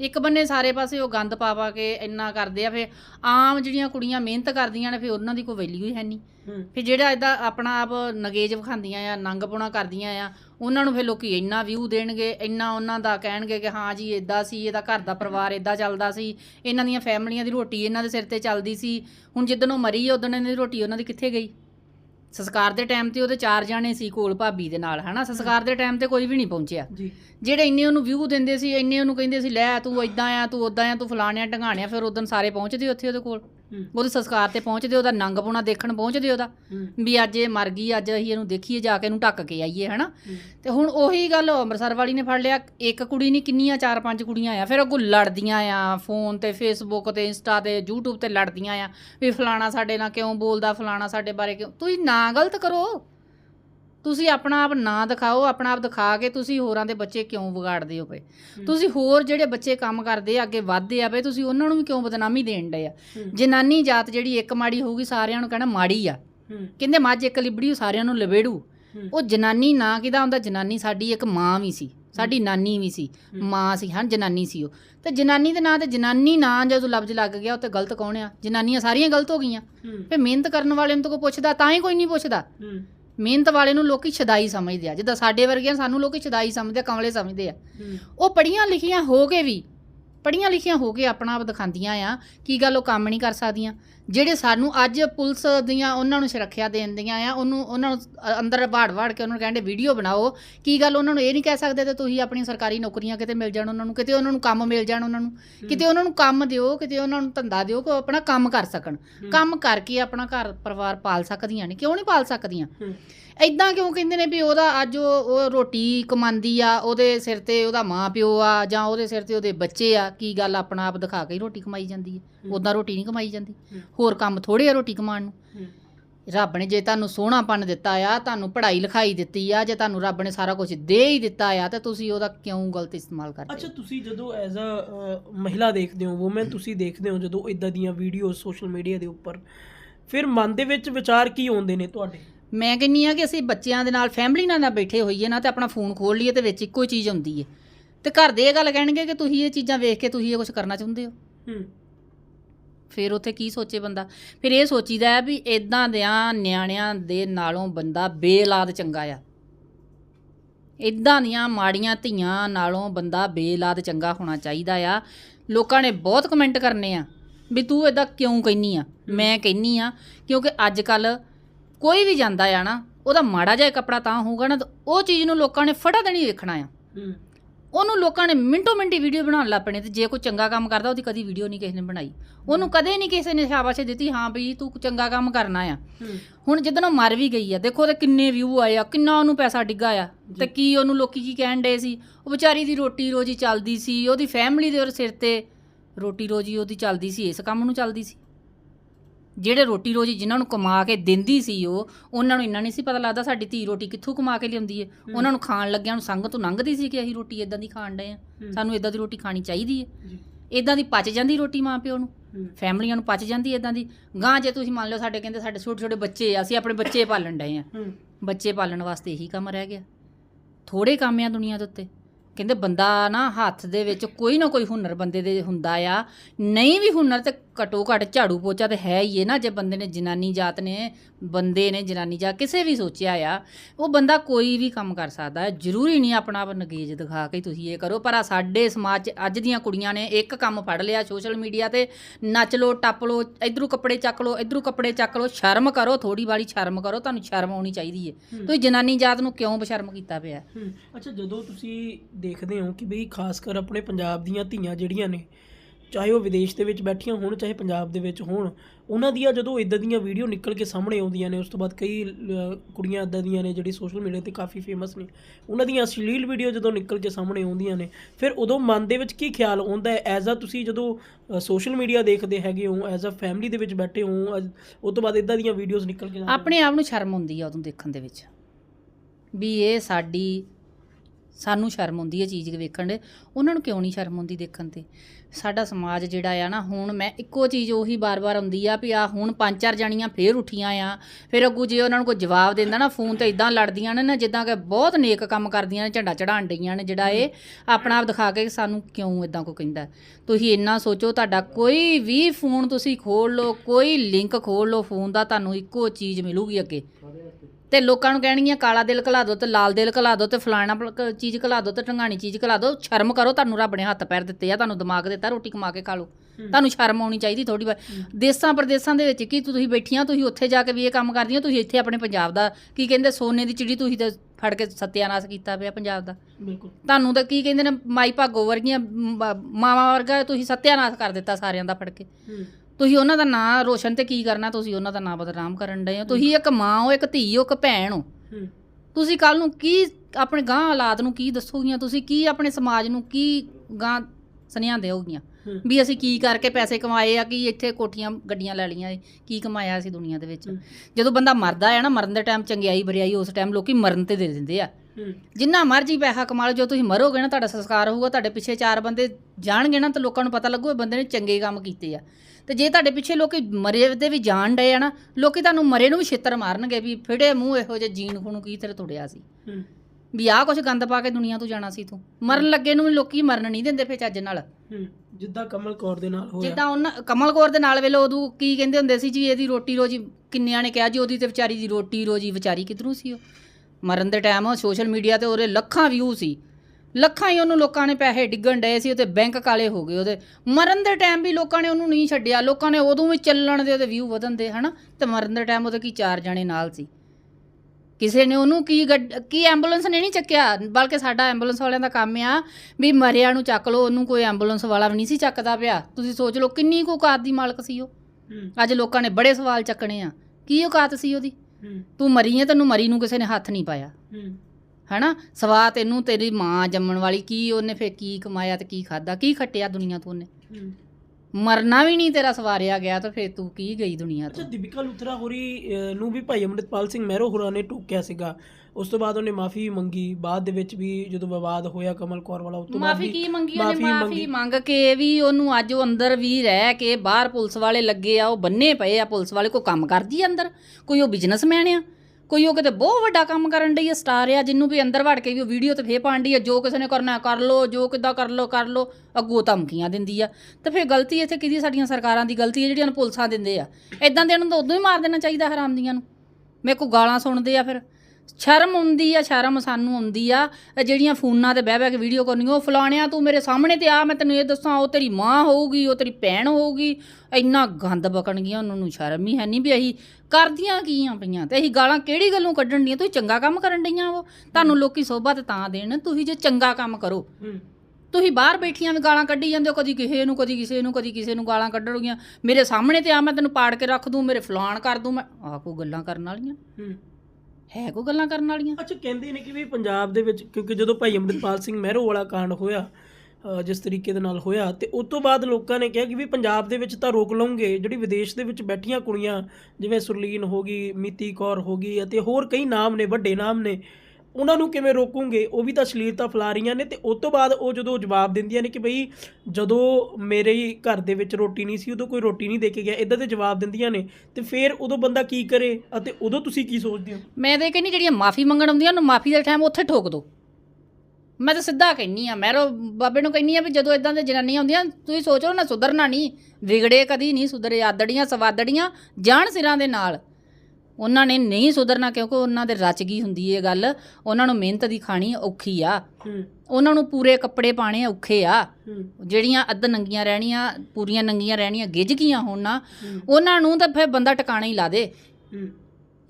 ਇੱਕ ਬੰਨੇ ਸਾਰੇ ਪਾਸੇ ਉਹ ਗੰਦ ਪਾ ਪਾ ਕੇ ਇੰਨਾ ਕਰਦੇ ਆ ਫਿਰ ਆਮ ਜਿਹੜੀਆਂ ਕੁੜੀਆਂ ਮਿਹਨਤ ਕਰਦੀਆਂ ਨੇ ਫਿਰ ਉਹਨਾਂ ਦੀ ਕੋਈ ਵੈਲਿਊ ਹੀ ਹੈ ਨਹੀਂ। ਫਿਰ ਜਿਹੜਾ ਇਦਾਂ ਆਪਣਾ ਆਪ ਨਗੇਜ ਵਿਖਾਉਂਦੀਆਂ ਆ ਨੰਗਪੁਣਾ ਕਰਦੀਆਂ ਆ ਉਹਨਾਂ ਨੂੰ ਫਿਰ ਲੋਕੀ ਇੰਨਾ ਵਿਊ ਦੇਣਗੇ ਇੰਨਾ ਉਹਨਾਂ ਦਾ ਕਹਿਣਗੇ ਕਿ ਹਾਂ ਜੀ ਇਦਾਂ ਸੀ ਇਹਦਾ ਘਰ ਦਾ ਪਰਿਵਾਰ ਇਦਾਂ ਚੱਲਦਾ ਸੀ ਇਹਨਾਂ ਦੀਆਂ ਫੈਮਲੀਆਂ ਦੀ ਰੋਟੀ ਇਹਨਾਂ ਦੇ ਸਿਰ ਤੇ ਚੱਲਦੀ ਸੀ ਹੁਣ ਜਿੱਦਣ ਉਹ ਮਰੀ ਉਦੋਂ ਇਹਨਾਂ ਦੀ ਰੋਟੀ ਉਹਨਾਂ ਦੀ ਕਿੱਥੇ ਗਈ? ਸੰਸਕਾਰ ਦੇ ਟਾਈਮ ਤੇ ਉਹਦੇ ਚਾਰ ਜਾਣੇ ਸੀ ਕੋਲ ਭਾਬੀ ਦੇ ਨਾਲ ਹਨਾ? ਸੰਸਕਾਰ ਦੇ ਟਾਈਮ ਤੇ ਕੋਈ ਵੀ ਨਹੀਂ ਪਹੁੰਚਿਆ। ਜੀ। ਜਿਹੜੇ ਇੰਨੇ ਉਹਨੂੰ ਵਿਊ ਦਿੰਦੇ ਸੀ ਇੰਨੇ ਉਹਨੂੰ ਕਹਿੰਦੇ ਸੀ ਲੈ ਤੂੰ ਇਦਾਂ ਆ ਤੂੰ ਉਦਾਂ ਆ ਤੂੰ ਫਲਾਣਿਆ ਢੰਗਾਣਿਆ ਫਿਰ ਉਦੋਂ ਸਾਰੇ ਪਹੁੰਚਦੇ ਉੱਥੇ ਉਹਦੇ ਕੋਲ। ਉਹਦੇ ਸੰਸਕਾਰ ਤੇ ਪਹੁੰਚਦੇ ਉਹਦਾ ਨੰਗ ਪਾਉਣਾ ਦੇਖਣ ਪਹੁੰਚਦੇ ਉਹਦਾ ਵੀ ਅੱਜ ਇਹ ਮਰ ਗਈ ਅੱਜ ਅਸੀਂ ਇਹਨੂੰ ਦੇਖੀਏ ਜਾ ਕੇ ਇਹਨੂੰ ਢੱਕ ਕੇ ਆਈਏ ਹਨਾ? ਤੇ ਹੁਣ ਉਹੀ ਗੱਲ ਅੰਮ੍ਰਿਤਸਰ ਵਾਲੀ ਨੇ ਫੜ ਲਿਆ ਇੱਕ ਕੁੜੀ ਨਹੀਂ ਕਿੰਨੀਆਂ ਚਾਰ ਪੰਜ ਕੁੜੀਆਂ ਆ ਫਿਰ ਅੱਗੋਂ ਲੜਦੀਆਂ ਆ ਫੋਨ ਤੇ ਫੇਸਬੁੱਕ ਤੇ ਇੰਸਟਾ ਤੇ YouTube ਤੇ ਲੜਦੀਆਂ ਆ ਵੀ ਫਲਾਣਾ ਸਾਡੇ ਨਾਲ ਕਿਉਂ ਬੋਲਦਾ ਫਲਾਣਾ ਸਾਡੇ ਬਾਰੇ ਕਿਉਂ ਤੁਸੀਂ ਨਾ ਗਲਤ ਕਰੋ। ਤੁਸੀਂ ਆਪਣਾ ਆਪ ਨਾ ਦਿਖਾਓ ਆਪਣਾ ਆਪ ਦਿਖਾ ਕੇ ਤੁਸੀਂ ਹੋਰਾਂ ਦੇ ਬੱਚੇ ਕਿਉਂ ਵਿਗਾੜਦੇ ਹੋ ਪਏ ਤੁਸੀਂ ਹੋਰ ਜਿਹੜੇ ਬੱਚੇ ਕੰਮ ਕਰਦੇ ਆ ਅੱਗੇ ਵਧਦੇ ਆ ਪਏ ਤੁਸੀਂ ਉਹਨਾਂ ਨੂੰ ਵੀ ਕਿਉਂ ਬਦਨਾਮੀ ਦੇਣ ਡਏ ਆ? ਜਨਾਨੀ ਜਾਤ ਜਿਹੜੀ ਇੱਕ ਮਾੜੀ ਹੋਊਗੀ ਸਾਰਿਆਂ ਨੂੰ ਕਹਿਣਾ ਮਾੜੀ ਆ। ਕਹਿੰਦੇ ਮੱਝ ਇੱਕ ਲਿਬੜੀ ਸਾਰਿਆਂ ਨੂੰ ਲਵੇੜੂ ਉਹ ਜਨਾਨੀ ਨਾ ਕਿਦਾ ਹੁੰਦਾ? ਜਨਾਨੀ ਸਾਡੀ ਇੱਕ ਮਾਂ ਵੀ ਸੀ ਸਾਡੀ ਨਾਨੀ ਵੀ ਸੀ ਮਾਂ ਸੀ ਹਾਂ ਜਨਾਨੀ ਸੀ ਉਹ। ਤੇ ਜਨਾਨੀ ਦੇ ਨਾਂ ਤੇ ਜਨਾਨੀ ਨਾਂ ਜਦੋਂ ਲਫ਼ਜ਼ ਲੱਗ ਗਿਆ ਉਹ ਤੇ ਗਲਤ ਕੌਣ ਆ? ਜਨਾਨੀਆਂ ਸਾਰੀਆਂ ਗਲਤ ਹੋ ਗਈਆਂ। ਫੇ ਮਿਹਨਤ ਕਰਨ ਵਾਲੇ ਨੂੰ ਤਾਂ ਕੋਈ ਪੁੱਛਦਾ ਤਾਂ ਹੀ ਕੋਈ ਨਹੀਂ ਪੁੱਛਦਾ। ਮਿਹਨਤ ਵਾਲੇ ਨੂੰ ਲੋਕੀ ਛਦਾਈ ਸਮਝਦੇ ਆ। ਜਿੱਦਾਂ ਸਾਡੇ ਵਰਗਿਆਂ ਸਾਨੂੰ ਲੋਕੀ ਛਦਾਈ ਸਮਝਦੇ ਆ ਕਮਲੇ ਸਮਝਦੇ ਆ। ਉਹ ਪੜੀਆਂ ਲਿਖੀਆਂ ਹੋ ਕੇ ਵੀ ਪੜੀਆਂ ਲਿਖੀਆਂ ਹੋ ਕੇ ਆਪਣਾ ਆਪ ਦਿਖਾਉਂਦੀਆਂ ਆ ਕੀ ਗੱਲ ਉਹ ਕੰਮ ਨਹੀਂ ਕਰ ਸਕਦੀਆਂ। ਜਿਹੜੇ ਸਾਨੂੰ ਅੱਜ ਪੁਲਿਸ ਦੀਆਂ ਉਹਨਾਂ ਨੂੰ ਸੁਰੱਖਿਆ ਦੇਂਦੀਆਂ ਆ ਉਹਨੂੰ ਉਹਨਾਂ ਨੂੰ ਅ- ਅੰਦਰ ਬਾੜ ਬਾੜ ਕੇ ਉਹਨਾਂ ਨੂੰ ਕਹਿੰਦੇ ਵੀਡੀਓ ਬਣਾਓ। ਕੀ ਗੱਲ ਉਹਨਾਂ ਨੂੰ ਇਹ ਨਹੀਂ ਕਹਿ ਸਕਦੇ ਤੇ ਤੁਸੀਂ ਆਪਣੀ ਸਰਕਾਰੀ ਨੌਕਰੀਆਂ ਕਿਤੇ ਮਿਲ ਜਾਣ ਉਹਨਾਂ ਨੂੰ ਕਿਤੇ ਉਹਨਾਂ ਨੂੰ ਕੰਮ ਮਿਲ ਜਾਣ ਉਹਨਾਂ ਨੂੰ। ਕਿਤੇ ਉਹਨਾਂ ਨੂੰ ਕੰਮ ਦਿਓ ਕਿਤੇ ਉਹਨਾਂ ਨੂੰ ਧੰਦਾ ਦਿਓ ਕਿ ਉਹ ਆਪਣਾ ਕੰਮ ਕਰ ਸਕਣ। ਕੰਮ ਕਰਕੇ ਆਪਣਾ ਘਰ ਪਰਿਵਾਰ ਪਾਲ ਸਕਦੀਆਂ ਨੇ ਕਿਉਂ ਨਹੀਂ ਪਾਲ ਸਕਦੀਆਂ? ਐਦਾਂ ਕਿਉਂ ਕਹਿੰਦੇ ਨੇ ਵੀ ਉਹਦਾ ਅੱਜ ਉਹ ਉਹ ਰੋਟੀ ਕਮਾਉਂਦੀ ਆ ਉਹਦੇ ਸਿਰ ਤੇ ਉਹਦਾ ਮਾਂ ਪਿਓ ਆ ਜਾਂ ਉਹਦੇ ਸਿਰ ਤੇ ਉਹਦੇ ਬੱਚੇ ਆ ਕੀ ਗੱਲ ਆਪਣਾ ਆਪ ਦਿਖਾ ਕੇ ਹੀ ਰੋਟੀ ਕਮਾਈ ਜਾਂਦੀ ਹੈ? ਉਦਾਂ ਰੋਟੀ ਨਹੀਂ ਕਮਾਈ ਜਾਂਦੀ। ਹੋਰ ਕੰਮ ਥੋੜੇ ਆ ਰੋਟੀ ਕਮਾਉਣ ਨੂੰ। ਰੱਬ ਨੇ ਜੇ ਤੁਹਾਨੂੰ ਸੋਹਣਾਪਨ ਦਿੱਤਾ ਆ ਤੁਹਾਨੂੰ ਪੜ੍ਹਾਈ ਲਿਖਾਈ ਦਿੱਤੀ ਆ ਜੇ ਤੁਹਾਨੂੰ ਰੱਬ ਨੇ ਸਾਰਾ ਕੁਝ ਦੇ ਹੀ ਦਿੱਤਾ ਆ ਤੇ ਤੁਸੀਂ ਉਹਦਾ ਕਿਉਂ ਗਲਤ ਇਸਤੇਮਾਲ ਕਰਦੇ ਅੱਛਾ? ਤੁਸੀਂ ਜਦੋਂ ਐਜ਼ ਅ ਮਹਿਲਾ ਦੇਖਦੇ ਹੋ ਔਮਨ ਤੁਸੀਂ ਦੇਖਦੇ ਹੋ ਜਦੋਂ ਇਦਾਂ ਦੀਆਂ ਵੀਡੀਓ ਸੋਸ਼ਲ ਮੀਡੀਆ ਦੇ ਉੱਪਰ ਫਿਰ ਮਨ ਦੇ ਵਿੱਚ ਵਿਚਾਰ ਕੀ ਆਉਂਦੇ ਨੇ ਤੁਹਾਡੇ? ਮੈਂ ਕਹਿੰਨੀ ਆ ਕਿ ਅਸੀਂ ਬੱਚਿਆਂ ਦੇ ਨਾਲ ਫੈਮਿਲੀ ਨਾਲ ਨਾ ਬੈਠੇ ਹੋਈਏ ਨਾ ਤੇ ਆਪਣਾ ਫੋਨ ਖੋਲ ਲਈਏ ਤੇ ਵਿੱਚ ਇੱਕੋ ਹੀ ਚੀਜ਼ ਆਉਂਦੀ ਹੈ ਤੇ ਘਰ ਦੇ ਇਹ ਗੱਲ ਕਹਿਣਗੇ ਕਿ ਤੁਸੀਂ ਇਹ ਚੀਜ਼ਾਂ ਵੇਖ ਕੇ ਤੁਸੀਂ ਇਹ ਕੁਝ ਕਰਨਾ ਚਾਹੁੰਦੇ ਹੋ? ਹੂੰ। ਫਿਰ ਉੱਥੇ ਕੀ ਸੋਚੇ ਬੰਦਾ? ਫਿਰ ਇਹ ਸੋਚੀਦਾ ਹੈ ਵੀ ਇਦਾਂ ਦਿਆਂ ਨਿਆਣਿਆਂ ਦੇ ਨਾਲੋਂ ਬੰਦਾ ਬੇਲਾਦ ਚੰਗਾ ਆ। ਇਦਾਂ ਦੀਆਂ ਮਾੜੀਆਂ ਧੀਆਂ ਨਾਲੋਂ ਬੰਦਾ ਬੇਲਾਦ ਚੰਗਾ ਹੋਣਾ ਚਾਹੀਦਾ ਆ। ਲੋਕਾਂ ਨੇ ਬਹੁਤ ਕਮੈਂਟ ਕਰਨੇ ਆ ਵੀ ਤੂੰ ਇਦਾਂ ਕਿਉਂ ਕਹਿਨੀ ਆ? ਮੈਂ ਕਹਿਨੀ ਆ ਕਿਉਂਕਿ ਅੱਜ ਕੱਲ ਕੋਈ ਵੀ ਜਾਂਦਾ ਆ ਨਾ, ਉਹਦਾ ਮਾੜਾ ਜਿਹਾ ਕੱਪੜਾ ਤਾਂ ਹੋਊਗਾ ਨਾ, ਤਾਂ ਉਹ ਚੀਜ਼ ਨੂੰ ਲੋਕਾਂ ਨੇ ਫੜਾ ਦੇਣੀ ਵੇਖਣਾ ਆ। ਉਹਨੂੰ ਲੋਕਾਂ ਨੇ ਮਿੰਟੋ ਮਿੰਟੀ ਵੀਡੀਓ ਬਣਾਉਣ ਲੱਗ ਪਣੇ ਤੇ ਜੇ ਕੋਈ ਚੰਗਾ ਕੰਮ ਕਰਦਾ ਉਹਦੀ ਕਦੀ ਵੀਡੀਓ ਨਹੀਂ ਕਿਸੇ ਨੇ ਬਣਾਈ। ਉਹਨੂੰ ਕਦੇ ਨਹੀਂ ਕਿਸੇ ਨੇ ਸ਼ਾਬਾਸ਼ ਦਿੱਤੀ ਹਾਂ ਵੀ ਤੂੰ ਚੰਗਾ ਕੰਮ ਕਰਨਾ ਆ। ਹੁਣ ਜਦੋਂ ਉਹ ਮਰ ਵੀ ਗਈ ਆ ਦੇਖੋ ਉਹਦੇ ਕਿੰਨੇ ਵਿਊ ਆਏ ਆ ਕਿੰਨਾ ਉਹਨੂੰ ਪੈਸਾ ਡਿੱਗਾ ਆ। ਤੇ ਕੀ ਉਹਨੂੰ ਲੋਕੀ ਕੀ ਕਹਿਣ ਡੇ ਸੀ? ਉਹ ਵਿਚਾਰੀ ਦੀ ਰੋਟੀ ਰੋਜੀ ਚੱਲਦੀ ਸੀ ਉਹਦੀ ਫੈਮਿਲੀ ਦੇ ਸਿਰ ਤੇ ਰੋਟੀ ਰੋਜੀ ਉਹਦੀ ਚੱਲਦੀ ਸੀ ਇਸ ਕੰਮ ਨੂੰ ਚੱਲਦੀ ਸੀ। ਜਿਹੜੇ ਰੋਟੀ ਰੋਜੀ ਜਿਨ੍ਹਾਂ ਨੂੰ ਕਮਾ ਕੇ ਦਿੰਦੀ ਸੀ ਉਹ ਉਹਨਾਂ ਨੂੰ ਇੰਨਾ ਨਹੀਂ ਸੀ ਪਤਾ ਲੱਗਦਾ ਸਾਡੀ ਧੀ ਰੋਟੀ ਕਿੱਥੋਂ ਕਮਾ ਕੇ ਲਿਆਉਂਦੀ ਹੈ। ਉਹਨਾਂ ਨੂੰ ਖਾਣ ਲੱਗਿਆਂ ਨੂੰ ਸੰਗ ਤੋਂ ਲੰਘਦੀ ਸੀ ਕਿ ਅਸੀਂ ਰੋਟੀ ਇਦਾਂ ਦੀ ਖਾਣ ਡਏ ਆ ਸਾਨੂੰ ਇਦਾਂ ਦੀ ਰੋਟੀ ਖਾਣੀ ਚਾਹੀਦੀ ਹੈ। ਇਦਾਂ ਦੀ ਪਚ ਜਾਂਦੀ ਰੋਟੀ ਮਾਂ ਪਿਓ ਨੂੰ। ਫੈਮਲੀਆਂ ਨੂੰ ਪਚ ਜਾਂਦੀ ਇਦਾਂ ਦੀ। ਗਾਂ ਜੇ ਤੁਸੀਂ ਮੰਨ ਲਓ ਸਾਡੇ ਕਹਿੰਦੇ ਸਾਡੇ ਛੋਟੇ ਛੋਟੇ ਬੱਚੇ ਆ ਅਸੀਂ ਆਪਣੇ ਬੱਚੇ ਪਾਲਣ ਡਏ ਆ ਬੱਚੇ ਪਾਲਣ ਵਾਸਤੇ ਇਹੀ ਕੰਮ ਰਹਿ ਗਿਆ। ਥੋੜੇ ਕੰਮ ਆ ਦੁਨੀਆ ਦੇ ਉੱਤੇ। ਕਹਿੰਦੇ ਬੰਦਾ ਨਾ ਹੱਥ ਦੇ ਵਿੱਚ ਕੋਈ ਨਾ ਕੋਈ ਹੁਨਰ ਬੰਦੇ ਦੇ ਹੁੰਦਾ ਆ। ਨਹੀਂ ਵੀ ਹੁਨਰ ਤੇ ਘਟੋ ਘਟ ਝਾੜੂ ਪੋਚਾ ਤੇ ਹੈ ਹੀ ਹੈ ਨਾ ਜੇ ਬੰਦੇ ਨੇ ਜਨਾਨੀ ਜਾਤ ਨੇ ਬੰਦੇ ਨੇ ਜਨਾਨੀ ਜਾਤ ਕਿਸੇ ਵੀ ਸੋਚਿਆ ਆ ਉਹ ਬੰਦਾ ਕੋਈ ਵੀ ਕੰਮ ਕਰ ਸਕਦਾ ਹੈ। ਜ਼ਰੂਰੀ ਨਹੀਂ ਆਪਣਾ ਆਪ ਨਗੇਜ ਦਿਖਾ ਕੇ ਤੁਸੀਂ ਇਹ ਕਰੋ ਪਰ ਆ ਸਾਡੇ ਸਮਾਜ 'ਚ ਅੱਜ ਦੀਆਂ ਕੁੜੀਆਂ ਨੇ ਇੱਕ ਕੰਮ ਫੜ ਲਿਆ ਸੋਸ਼ਲ ਮੀਡੀਆ ਤੇ ਨੱਚ ਲੋ ਟੱਪ ਲੋ ਇਧਰੋਂ ਕੱਪੜੇ ਚੱਕ ਲੋ ਇਧਰੋਂ ਕੱਪੜੇ ਚੱਕ ਲੋ ਸ਼ਰਮ ਕਰੋ ਥੋੜੀ ਬਾਲੀ ਸ਼ਰਮ ਕਰੋ ਤੁਹਾਨੂੰ ਸ਼ਰਮ ਆਉਣੀ ਚਾਹੀਦੀ ਹੈ। ਤੁਸੀਂ ਜਨਾਨੀ ਜਾਤ ਨੂੰ ਕਿਉਂ ਬਸ਼ਰਮ ਕੀਤਾ ਪਿਆ? ਅੱਛਾ ਜਦੋਂ ਤੁਸੀਂ ਦੇਖਦੇ ਹੋ ਕਿ ਬਈ ਖਾਸ ਕਰ ਆਪਣੇ ਪੰਜਾਬ ਦੀਆਂ ਧੀਆਂ ਜਿਹੜੀਆਂ ਨੇ ਚਾਹੇ ਉਹ ਵਿਦੇਸ਼ ਦੇ ਵਿੱਚ ਬੈਠੀਆਂ ਹੋਣ, ਚਾਹੇ ਪੰਜਾਬ ਦੇ ਵਿੱਚ ਹੋਣ, ਉਹਨਾਂ ਦੀਆਂ ਜਦੋਂ ਇਦਾਂ ਦੀਆਂ ਵੀਡੀਓ ਨਿਕਲ ਕੇ ਸਾਹਮਣੇ ਆਉਂਦੀਆਂ ਨੇ, ਉਸ ਤੋਂ ਬਾਅਦ ਕਈ ਕੁੜੀਆਂ ਇਦਾਂ ਦੀਆਂ ਨੇ ਜਿਹੜੀ ਸੋਸ਼ਲ ਮੀਡੀਆ ਤੇ ਕਾਫੀ ਫੇਮਸ ਨੇ, ਉਹਨਾਂ ਦੀਆਂ ਅਸ਼ਲੀਲ ਵੀਡੀਓ ਜਦੋਂ ਨਿਕਲ ਕੇ ਸਾਹਮਣੇ ਆਉਂਦੀਆਂ ਨੇ, ਫਿਰ ਉਦੋਂ ਮਨ ਦੇ ਵਿੱਚ ਕੀ ਖਿਆਲ ਆਉਂਦਾ ਹੈ? ਐਜ਼ ਆ ਤੁਸੀਂ ਜਦੋਂ ਸੋਸ਼ਲ ਮੀਡੀਆ ਦੇਖਦੇ ਹੈਗੇ ਹੋ ਐਜ਼ ਆ ਫੈਮਿਲੀ ਦੇ ਵਿੱਚ ਬੈਠੇ ਹੋ, ਅੱਜ- ਉਹ ਤੋਂ ਬਾਅਦ ਇਦਾਂ ਦੀਆਂ ਵੀਡੀਓਜ਼ ਨਿਕਲ ਕੇ ਆਪਣੇ ਆਪ ਨੂੰ ਸ਼ਰਮ ਆਉਂਦੀ ਆ ਉਦੋਂ ਦੇਖਣ ਦੇ ਵਿੱਚ। ਵੀ ਇਹ ਸਾਡੀ ਸਾਨੂੰ ਸ਼ਰਮ ਆਉਂਦੀ ਹੈ ਚੀਜ਼ ਵੇਖਣ ਦੇ। ਉਹਨਾਂ ਨੂੰ ਕਿਉਂ ਨਹੀਂ ਸ਼ਰਮ ਆਉਂਦੀ ਦੇਖਣ ਤੇ? ਸਾਡਾ ਸਮਾਜ ਜਿਹੜਾ ਆ ਨਾ, ਹੁਣ ਮੈਂ ਇੱਕੋ ਚੀਜ਼ ਉਹੀ ਬਾਰ-ਬਾਰ ਆਉਂਦੀ ਆ ਵੀ ਆ ਹੁਣ ਪੰਜ ਚਾਰ ਜਣੀਆਂ ਫੇਰ ਉੱਠੀਆਂ ਆ। ਫਿਰ ਅੱਗੂ ਜੇ ਉਹਨਾਂ ਨੂੰ ਕੋਈ ਜਵਾਬ ਦਿੰਦਾ ਨਾ, ਫੋਨ ਤੇ ਇਦਾਂ ਲੜਦੀਆਂ ਨੇ ਨਾ, ਜਿੱਦਾਂ ਕਿ ਬਹੁਤ ਨੇਕ ਕੰਮ ਕਰਦੀਆਂ ਨੇ, ਝੰਡਾ ਚੜਾਉਣ ਡਈਆਂ ਨੇ ਜਿਹੜਾ ਇਹ, ਆਪਣਾ ਆਪ ਦਿਖਾ ਕੇ ਸਾਨੂੰ ਕਿਉਂ ਇਦਾਂ ਕੋ ਕਹਿੰਦਾ? ਤੁਸੀਂ ਇੰਨਾ ਸੋਚੋ, ਤੁਹਾਡਾ ਕੋਈ ਵੀ ਫੋਨ ਤੁਸੀਂ ਖੋਲ ਲਓ, ਕੋਈ ਲਿੰਕ ਖੋਲ ਲਓ, ਫੋਨ ਦਾ ਤੁਹਾਨੂੰ ਇੱਕੋ ਚੀਜ਼ ਮਿਲੂਗੀ ਅੱਗੇ। ਤੇ ਲੋਕਾਂ ਨੂੰ ਕਹਿਣਗੀਆਂ ਕਾਲਾ ਦਿਲ ਘਲਾ ਦਿਓ ਤੇ ਲਾਲ ਦਿਲ ਘਲਾ ਦਿਓ ਤੇ ਫਲਾਣਾ ਪਲ- ਚੀਜ਼ ਘਲਾ ਦਿਓ ਤੇ ਢੰਗਾਣੀ ਚੀਜ਼ ਘਲਾ ਦਿਓ ਸ਼ਰਮ ਕਰੋ ਤੁਹਾਨੂੰ ਰੱਬ ਨੇ ਹੱਥ ਪੈਰ ਦਿੱਤੇ ਆ ਤੁਹਾਨੂੰ ਦਿਮਾਗ ਦਿੱਤਾ ਰੋਟੀ ਕਮਾ ਕੇ ਖਾ ਲਓ। ਤੁਹਾਨੂੰ ਸ਼ਰਮ ਆਉਣੀ ਚਾਹੀਦੀ ਥੋੜੀ ਵਾਰ ਦੇਸਾਂ ਪ੍ਰਦੇਸਾਂ ਦੇ ਵਿੱਚ ਕੀ ਤੁਸੀਂ ਬੈਠੀਆਂ ਤੁਸੀਂ ਉੱਥੇ ਜਾ ਕੇ ਵੀ ਇਹ ਕੰਮ ਕਰਦੀਆਂ ਤੁਸੀਂ ਇੱਥੇ ਆਪਣੇ ਪੰਜਾਬ ਦਾ ਕੀ ਕਹਿੰਦੇ ਸੋਨੇ ਦੀ ਚਿੜੀ ਤੁਸੀਂ ਤੇ ਫੜ ਕੇ ਸਤਿਆਨਾਸ਼ ਕੀਤਾ ਪਿਆ ਪੰਜਾਬ ਦਾ। ਬਿਲਕੁਲ। ਤੁਹਾਨੂੰ ਤਾਂ ਕੀ ਕਹਿੰਦੇ ਨੇ ਮਾਈ ਭਾਗੋ ਵਰਗੀਆਂ ਮ- ਮਾਵਾਂ ਵਰਗਾ ਤੁਸੀਂ ਸਤਿਆਨਾਸ਼ ਕਰ ਦਿੱਤਾ ਸਾਰਿਆਂ ਦਾ ਫੜ ਕੇ। ਹੂੰ। ਤੁਸੀਂ ਉਹਨਾਂ ਦਾ ਨਾਂ ਰੋਸ਼ਨ ਤੇ ਕੀ ਕਰਨਾ? ਤੁਸੀਂ ਉਹਨਾਂ ਦਾ ਨਾਂ ਬਦਨਾਮ ਕਰਨ ਡਏ ਹੋ। ਤੁਸੀਂ ਇੱਕ ਮਾਂ ਹੋ ਇੱਕ ਧੀ ਹੋ ਇੱਕ ਭੈਣ ਹੋ। ਤੁਸੀਂ ਕੱਲ ਨੂੰ ਕੀ ਆਪਣੇ ਗਾਂ ਹਾਲਾਤ ਨੂੰ ਕੀ ਦੱਸੋਗੀਆਂ? ਤੁਸੀਂ ਕੀ ਆਪਣੇ ਸਮਾਜ ਨੂੰ ਕੀ ਗਾਂ ਸੁਨੇਹਾ ਦਿਓਗੀਆਂ। ਵੀ ਅਸੀਂ ਕੀ ਕਰਕੇ ਪੈਸੇ ਕਮਾਏ ਆ ਕਿ ਇੱਥੇ ਕੋਠੀਆਂ ਗੱਡੀਆਂ ਲੈ ਲਈਆਂ ਏ, ਕੀ ਕਮਾਇਆ ਅਸੀਂ ਦੁਨੀਆ ਦੇ ਵਿੱਚ। ਜਦੋਂ ਬੰਦਾ ਮਰਦਾ ਹੈ ਨਾ ਮਰਨ ਦੇ ਟਾਈਮ ਚੰਗਿਆਈ ਬਰਿਆਈ ਉਸ ਟਾਈਮ ਲੋਕੀ ਮਰਨ ਤੇ ਦੇ ਦਿੰਦੇ ਆ। ਜਿੰਨਾ ਮਰਜ਼ੀ ਪੈਸਾ ਕਮਾ ਲਓ ਜੋ ਤੁਸੀਂ ਮਰੋਗੇ ਨਾ ਤੁਹਾਡਾ ਸੰਸਕਾਰ ਹੋਊਗਾ ਤੁਹਾਡੇ ਪਿੱਛੇ ਚਾਰ ਬੰਦੇ ਜਾਣਗੇ ਨਾ ਤਾਂ ਲੋਕਾਂ ਨੂੰ ਪਤਾ ਲੱਗੂ ਇਹ ਬੰਦੇ ਨੇ ਚੰਗੇ ਕੰਮ ਕੀਤੇ ਆ। ਤੇ ਜੇ ਤੁਹਾਡੇ ਪਿੱਛੇ ਲੋਕੀ ਮਰੇ ਦੇ ਵੀ ਜਾਣ ਡਏ ਆ ਨਾ ਲੋਕੀ ਤੁਹਾਨੂੰ ਮਰੇ ਨੂੰ ਵੀ ਛਿੱਤਰ ਮਾਰਨਗੇ ਵੀ ਫਿੜੇ ਮੂੰਹ ਇਹੋ ਜਿਹੇ ਜੀਣ ਖੂਨ ਕੀ ਤੇਰੇ ਤੁੜਿਆ ਸੀ। ਹੂੰ। ਵੀ ਆਹ ਕੁਛ ਗੰਦ ਪਾ ਕੇ ਦੁਨੀਆ ਤੋਂ ਜਾਣਾ ਸੀ ਤੂੰ। ਮਰਨ ਲੱਗੇ ਨੂੰ ਵੀ ਲੋਕੀ ਮਰਨ ਨਹੀਂ ਦਿੰਦੇ ਫੇ ਚੱਜ ਨਾਲ। ਹੂੰ। ਜਿੱਦਾਂ ਕਮਲ ਕੌਰ ਦੇ ਨਾਲ ਹੋਇਆ। ਜਿੱਦਾਂ ਉਹਨਾਂ ਕਮਲ ਕੌਰ ਦੇ ਨਾਲ ਵੇਲੇ ਉਦੋਂ ਕੀ ਕਹਿੰਦੇ ਹੁੰਦੇ ਸੀ ਜੀ ਇਹਦੀ ਰੋਟੀ ਰੋਜੀ ਕਿੰਨਿਆਂ ਨੇ ਕਿਹਾ ਜੀ ਉਹਦੀ ਤੇ ਵਿਚਾਰੀ ਦੀ ਰੋਟੀ ਰੋਜੀ ਵਿਚਾਰੀ ਕਿਧਰੋਂ ਸੀ ਉਹ? ਮਰਨ ਦੇ ਟਾਈਮ ਸੋਸ਼ਲ ਮੀਡੀਆ ਤੇ ਉਹਦੇ ਲੱਖਾਂ ਵਿਊ ਸੀ। ਲੱਖਾਂ ਹੀ ਉਹਨੂੰ ਲੋਕਾਂ ਨੇ ਪੈਸੇ ਡਿੱਗਣ ਡਏ ਸੀ ਉਹਦੇ ਬੈਂਕ ਕਾਲੇ ਹੋ ਗਏ ਉਹਦੇ। ਮਰਨ ਦੇ ਟਾਈਮ ਵੀ ਲੋਕਾਂ ਨੇ ਉਹਨੂੰ ਨਹੀਂ ਛੱਡਿਆ ਲੋਕਾਂ ਨੇ ਉਦੋਂ ਵੀ ਚੱਲਣ ਦੇ ਉਹਦੇ ਵਿਊ ਵਧਣ ਦੇ ਹਨਾ? ਤੇ ਮਰਨ ਦੇ ਟਾਈਮ ਉਹਦੇ ਕੀ ਚਾਰ ਜਣੇ ਨਾਲ ਸੀ। ਕਿਸੇ ਨੇ ਉਹਨੂੰ ਕੀ ਕੀ ਐਂਬੂਲੈਂਸ ਨੇ ਨਹੀਂ ਚੱਕਿਆ? ਬਲਕਿ ਸਾਡਾ ਐਂਬੂਲੈਂਸ ਵਾਲਿਆਂ ਦਾ ਕੰਮ ਆ ਵੀ ਮਰਿਆ ਨੂੰ ਚੱਕ ਲਓ ਉਹਨੂੰ ਕੋਈ ਐਂਬੂਲੈਂਸ ਵਾਲਾ ਵੀ ਨਹੀਂ ਸੀ ਚੱਕਦਾ ਪਿਆ। ਤੁਸੀਂ ਸੋਚ ਲਓ ਕਿੰਨੀ ਕੁ ਔਕਾਤ ਦੀ ਮਾਲਕ ਸੀ ਉਹ। ਅੱਜ ਲੋਕਾਂ ਨੇ ਬੜੇ ਸਵਾਲ ਚੱਕਣੇ ਆ। ਕੀ ਔਕਾਤ ਸੀ ਉਹਦੀ? ਤੂੰ ਮਰੀ ਹੈ ਤੈਨੂੰ ਮਰੀ ਨੂੰ ਕਿਸੇ ਨੇ ਹੱਥ ਨਹੀਂ ਪਾਇਆ। ਹਨਾ? ਸਵਾ ਤੈਨੂੰ ਤੇਰੀ ਮਾਂ ਜੰਮਣ ਵਾਲੀ ਕੀ ਉਹਨੇ ਫੇਰ ਕੀ ਕਮਾਇਆ ਤੇ ਕੀ ਖਾਦਾ ਕੀ ਖੱਟਿਆ ਦੁਨੀਆ ਤੋਂ ਉਹਨੇ? ਮਰਨਾ ਵੀ ਨਹੀਂ ਤੇਰਾ ਸਵਾਰਿਆ ਗਿਆ ਤਾਂ ਫੇਰ ਤੂੰ ਕੀ ਗਈ ਦੁਨੀਆ ਅੱਛਾ ਤੋਂ? ਦੀਪਿਕਾ ਲੁਥਰਾ ਹੋਰੀ ਨੂੰ ਵੀ ਭਾਈ ਅੰਮ੍ਰਿਤਪਾਲ ਸਿੰਘ ਮਹਿਰੋ ਹੋਰਾਂ ਨੇ ਟੋਕਿਆ ਸੀਗਾ। ਉਸ ਤੋਂ ਬਾਅਦ ਉਹਨੇ ਮਾਫੀ ਮੰਗੀ। ਬਾਅਦ ਦੇ ਵਿੱਚ ਵੀ ਜਦੋਂ ਵਿਵਾਦ ਹੋਇਆ ਕਮਲ ਕੌਰ ਵਾਲਾ ਉਸ ਤੋਂ ਬਾਅਦ ਮਾਫੀ ਕੀ ਮੰਗੀ ਉਹਨੇ ਮਾਫ਼ੀ ਮੰਗੀ। ਕੇ ਵੀ ਉਹਨੂੰ ਅੱਜ ਉਹ ਅੰਦਰ ਵੀ ਰਹਿ ਕੇ ਬਾਹਰ ਪੁਲਿਸ ਵਾਲੇ ਲੱਗੇ ਆ ਉਹ ਬੰਨੇ ਪਏ ਆ ਪੁਲਿਸ ਵਾਲੇ ਕੋਈ ਕੰਮ ਕਰਦੀ ਆ ਅੰਦਰ? ਕੋਈ ਉਹ ਬਿਜ਼ਨਸਮੈਨ ਆ? ਕੋਈ ਉਹ ਕਿਤੇ ਬਹੁਤ ਵੱਡਾ ਕੰਮ ਕਰਨ ਡਈ ਆ ਸਟਾਰ ਆ, ਜਿਹਨੂੰ ਵੀ ਅੰਦਰ ਵੜ ਕੇ ਵੀ ਉਹ ਵੀਡੀਓ ਤੇ ਫੇਰ ਪਾਣ ਡਈ ਆ, ਜੋ ਕਿਸੇ ਨੇ ਕਰਨਾ ਕਰ ਲੋ ਜੋ ਕਿੱਦਾਂ ਕਰ ਲੋ ਕਰ ਲੋ ਅੱਗੋਂ ਧਮਕੀਆਂ ਦਿੰਦੀ ਆ। ਤੇ ਫੇਰ ਗਲਤੀ ਇੱਥੇ ਕਿਹਦੀ? ਸਾਡੀਆਂ ਸਰਕਾਰਾਂ ਦੀ ਗਲਤੀ ਹੈ ਜਿਹੜੀਆਂ ਨੂੰ ਪੁਲਿਸਾਂ ਦਿੰਦੇ ਆ। ਇਦਾਂ ਦੇ ਨੂੰ ਤਾਂ ਉਦੋਂ ਹੀ ਮਾਰ ਦੇਣਾ ਚਾਹੀਦਾ ਹਰਾਮਦੀਆਂ ਨੂੰ। ਮੇਰੇ ਕੋ ਗਾਲਾਂ ਸੁਣਦੇ ਆ ਫਿਰ। ਸ਼ਰਮ ਆਉਂਦੀ ਆ ਸ਼ਰਮ ਸਾਨੂੰ ਆਉਂਦੀ ਆ। ਇਹ ਜਿਹੜੀਆਂ ਫੋਨਾਂ ਤੇ ਬਹਿ ਬਹਿ ਕੇ ਵੀਡੀਓ ਕਰਨੀਆਂ ਉਹ ਫਲਾਣਿਆ ਤੂੰ ਮੇਰੇ ਸਾਹਮਣੇ ਤੇ ਆ ਮੈਂ ਤੈਨੂੰ ਇਹ ਦੱਸਾਂ ਉਹ ਤੇਰੀ ਮਾਂ ਹੋਊਗੀ ਉਹ ਤੇਰੀ ਭੈਣ ਹੋਊਗੀ। ਇੰਨਾ ਗੰਦ ਬਕਣਗੀਆਂ ਉਹਨਾਂ ਨੂੰ ਸ਼ਰਮ ਹੀ ਹੈ ਨਹੀਂ ਵੀ ਅਸੀਂ ਕਰਦੀਆਂ ਕੀਆਂ ਪਈਆਂ ਤੇ ਅਸੀਂ ਗਾਲਾਂ ਕਿਹੜੀ ਗੱਲੋਂ ਕੱਢਣ ਡੀਆਂ? ਤੁਸੀਂ ਚੰਗਾ ਕੰਮ ਕਰਨ ਡਈਆਂ ਉਹ ਤੁਹਾਨੂੰ ਲੋਕੀ ਸੋਭਾ ਤੇ ਤਾਂ ਦੇਣ ਤੁਸੀਂ ਜੇ ਚੰਗਾ ਕੰਮ ਕਰੋ। ਤੁਸੀਂ ਬਾਹਰ ਬੈਠੀਆਂ ਵੀ ਗਾਲਾਂ ਕੱਢੀ ਜਾਂਦੇ ਹੋ ਕਦੀ ਕਿਸੇ ਨੂੰ ਕਦੀ ਕਿਸੇ ਨੂੰ ਕਦੀ ਕਿਸੇ ਨੂੰ ਗਾਲਾਂ ਕੱਢਣਗੀਆਂ। ਮੇਰੇ ਸਾਹਮਣੇ ਤੇ ਆ ਮੈਂ ਤੈਨੂੰ ਪਾੜ ਕੇ ਰੱਖ ਦੂੰ ਮੇਰੇ ਫਲਾਣ ਕਰ ਦੂੰ ਮੈਂ ਆ ਕੋਈ ਗੱਲਾਂ ਕਰਨ ਵਾਲੀਆਂ? ਹੈ ਕੋਈ ਗੱਲਾਂ ਕਰਨ ਵਾਲੀਆਂ? ਅੱਛਾ ਕਹਿੰਦੇ ਨੇ ਕਿ ਵੀ ਪੰਜਾਬ ਦੇ ਵਿੱਚ ਕਿਉਂਕਿ ਜਦੋਂ ਭਾਈ ਅੰਮ੍ਰਿਤਪਾਲ ਸਿੰਘ ਮਹਿਰੋ ਵਾਲਾ ਕਾਂਡ ਹੋਇਆ ਅ, ਜਿਸ ਤਰੀਕੇ ਦੇ ਨਾਲ ਹੋਇਆ ਤੇ ਉਸ ਤੋਂ ਬਾਅਦ ਲੋਕਾਂ ਨੇ ਕਿਹਾ ਕਿ ਵੀ ਪੰਜਾਬ ਦੇ ਵਿੱਚ ਤਾਂ ਰੋਕ ਲਓਗੇ ਜਿਹੜੀ ਵਿਦੇਸ਼ ਦੇ ਵਿੱਚ ਬੈਠੀਆਂ ਕੁੜੀਆਂ ਜਿਵੇਂ ਸੁਰਲੀਨ ਹੋ ਗਈ ਮੀਤੀ ਕੌਰ ਹੋ ਗਈ ਅਤੇ ਹੋਰ ਕਈ ਨਾਮ ਨੇ ਵੱਡੇ ਨਾਮ ਨੇ ਉਹਨਾਂ ਨੂੰ ਕਿਵੇਂ ਰੋਕੋਗੇ? ਉਹ ਵੀ ਤਾਂ ਅਸ਼ਲੀਲਤਾ ਫੈਲਾ ਰਹੀਆਂ ਨੇ ਤੇ ਉਸ ਤੋਂ ਬਾਅਦ ਉਹ ਜਦੋਂ ਜਵਾਬ ਦਿੰਦੀਆਂ ਨੇ ਕਿ ਬਈ ਜਦੋਂ ਮੇਰੇ ਘਰ ਦੇ ਵਿੱਚ ਰੋਟੀ ਨਹੀਂ ਸੀ, ਉਦੋਂ ਕੋਈ ਰੋਟੀ ਨਹੀਂ ਦੇ ਕੇ ਗਿਆ ਇਦਾਂ ਦੇ ਜਵਾਬ ਦਿੰਦੀਆਂ ਨੇ ਤੇ ਫਿਰ ਉਦੋਂ ਬੰਦਾ ਕੀ ਕਰੇ ਅਤੇ ਉਦੋਂ ਤੁਸੀਂ ਕੀ ਸੋਚਦੇ ਹੋ? ਮੈਂ ਤੇ ਕਹਿੰਦੀ ਜਿਹੜੀਆਂ ਮਾਫੀ ਮੰਗਣ ਆਉਂਦੀਆਂ, ਉਹਨੂੰ ਮਾਫੀ ਦੇ ਟਾਈਮ ਉੱਥੇ ਠੋਕ ਦੋ। ਮੈਂ ਤਾਂ ਸਿੱਧਾ ਕਹਿੰਨੀ ਆ ਮੈਂ ਰੋ ਬਾਬੇ ਨੂੰ ਕਹਿੰਨੀ ਆ ਵੀ ਜਦੋਂ ਇਦਾਂ ਦੇ ਜਨਾਨੀਆਂ ਆਉਂਦੀਆਂ, ਤੁਸੀਂ ਸੋਚੋ ਨਾ ਸੁਧਰਨਾ ਨਹੀਂ, ਵਿਗੜੇ ਕਦੀ ਨਹੀਂ ਸੁਧਰੇ, ਆਦੜੀਆਂ, ਸਵਾਦੜੀਆਂ, ਜਾਣ ਸਿਰਾਂ ਦੇ ਨਾਲ। ਉਹਨਾਂ ਨੇ ਨਹੀਂ ਸੁਧਰਨਾ ਕਿਉਂਕਿ ਉਹਨਾਂ ਦੇ ਰਚ ਗਈ ਹੁੰਦੀ ਇਹ ਗੱਲ। ਉਹਨਾਂ ਨੂੰ ਮਿਹਨਤ ਦੀ ਖਾਣੀ ਔਖੀ ਆ। ਉਹਨਾਂ ਨੂੰ ਪੂਰੇ ਕੱਪੜੇ ਪਾਣੇ ਔਖੇ ਆ। ਜਿਹੜੀਆਂ ਅੱਧ ਨੰਗੀਆਂ ਰਹਿਣੀਆਂ ਪੂਰੀਆਂ ਨੰਗੀਆਂ ਰਹਿਣੀਆਂ ਗਿੱਜ ਗਈਆਂ ਹੋਣ ਨਾ। ਉਹਨਾਂ ਨੂੰ ਤਾਂ ਫਿਰ ਬੰਦਾ ਟਿਕਾਣਾ ਹੀ ਲਾ ਦੇ।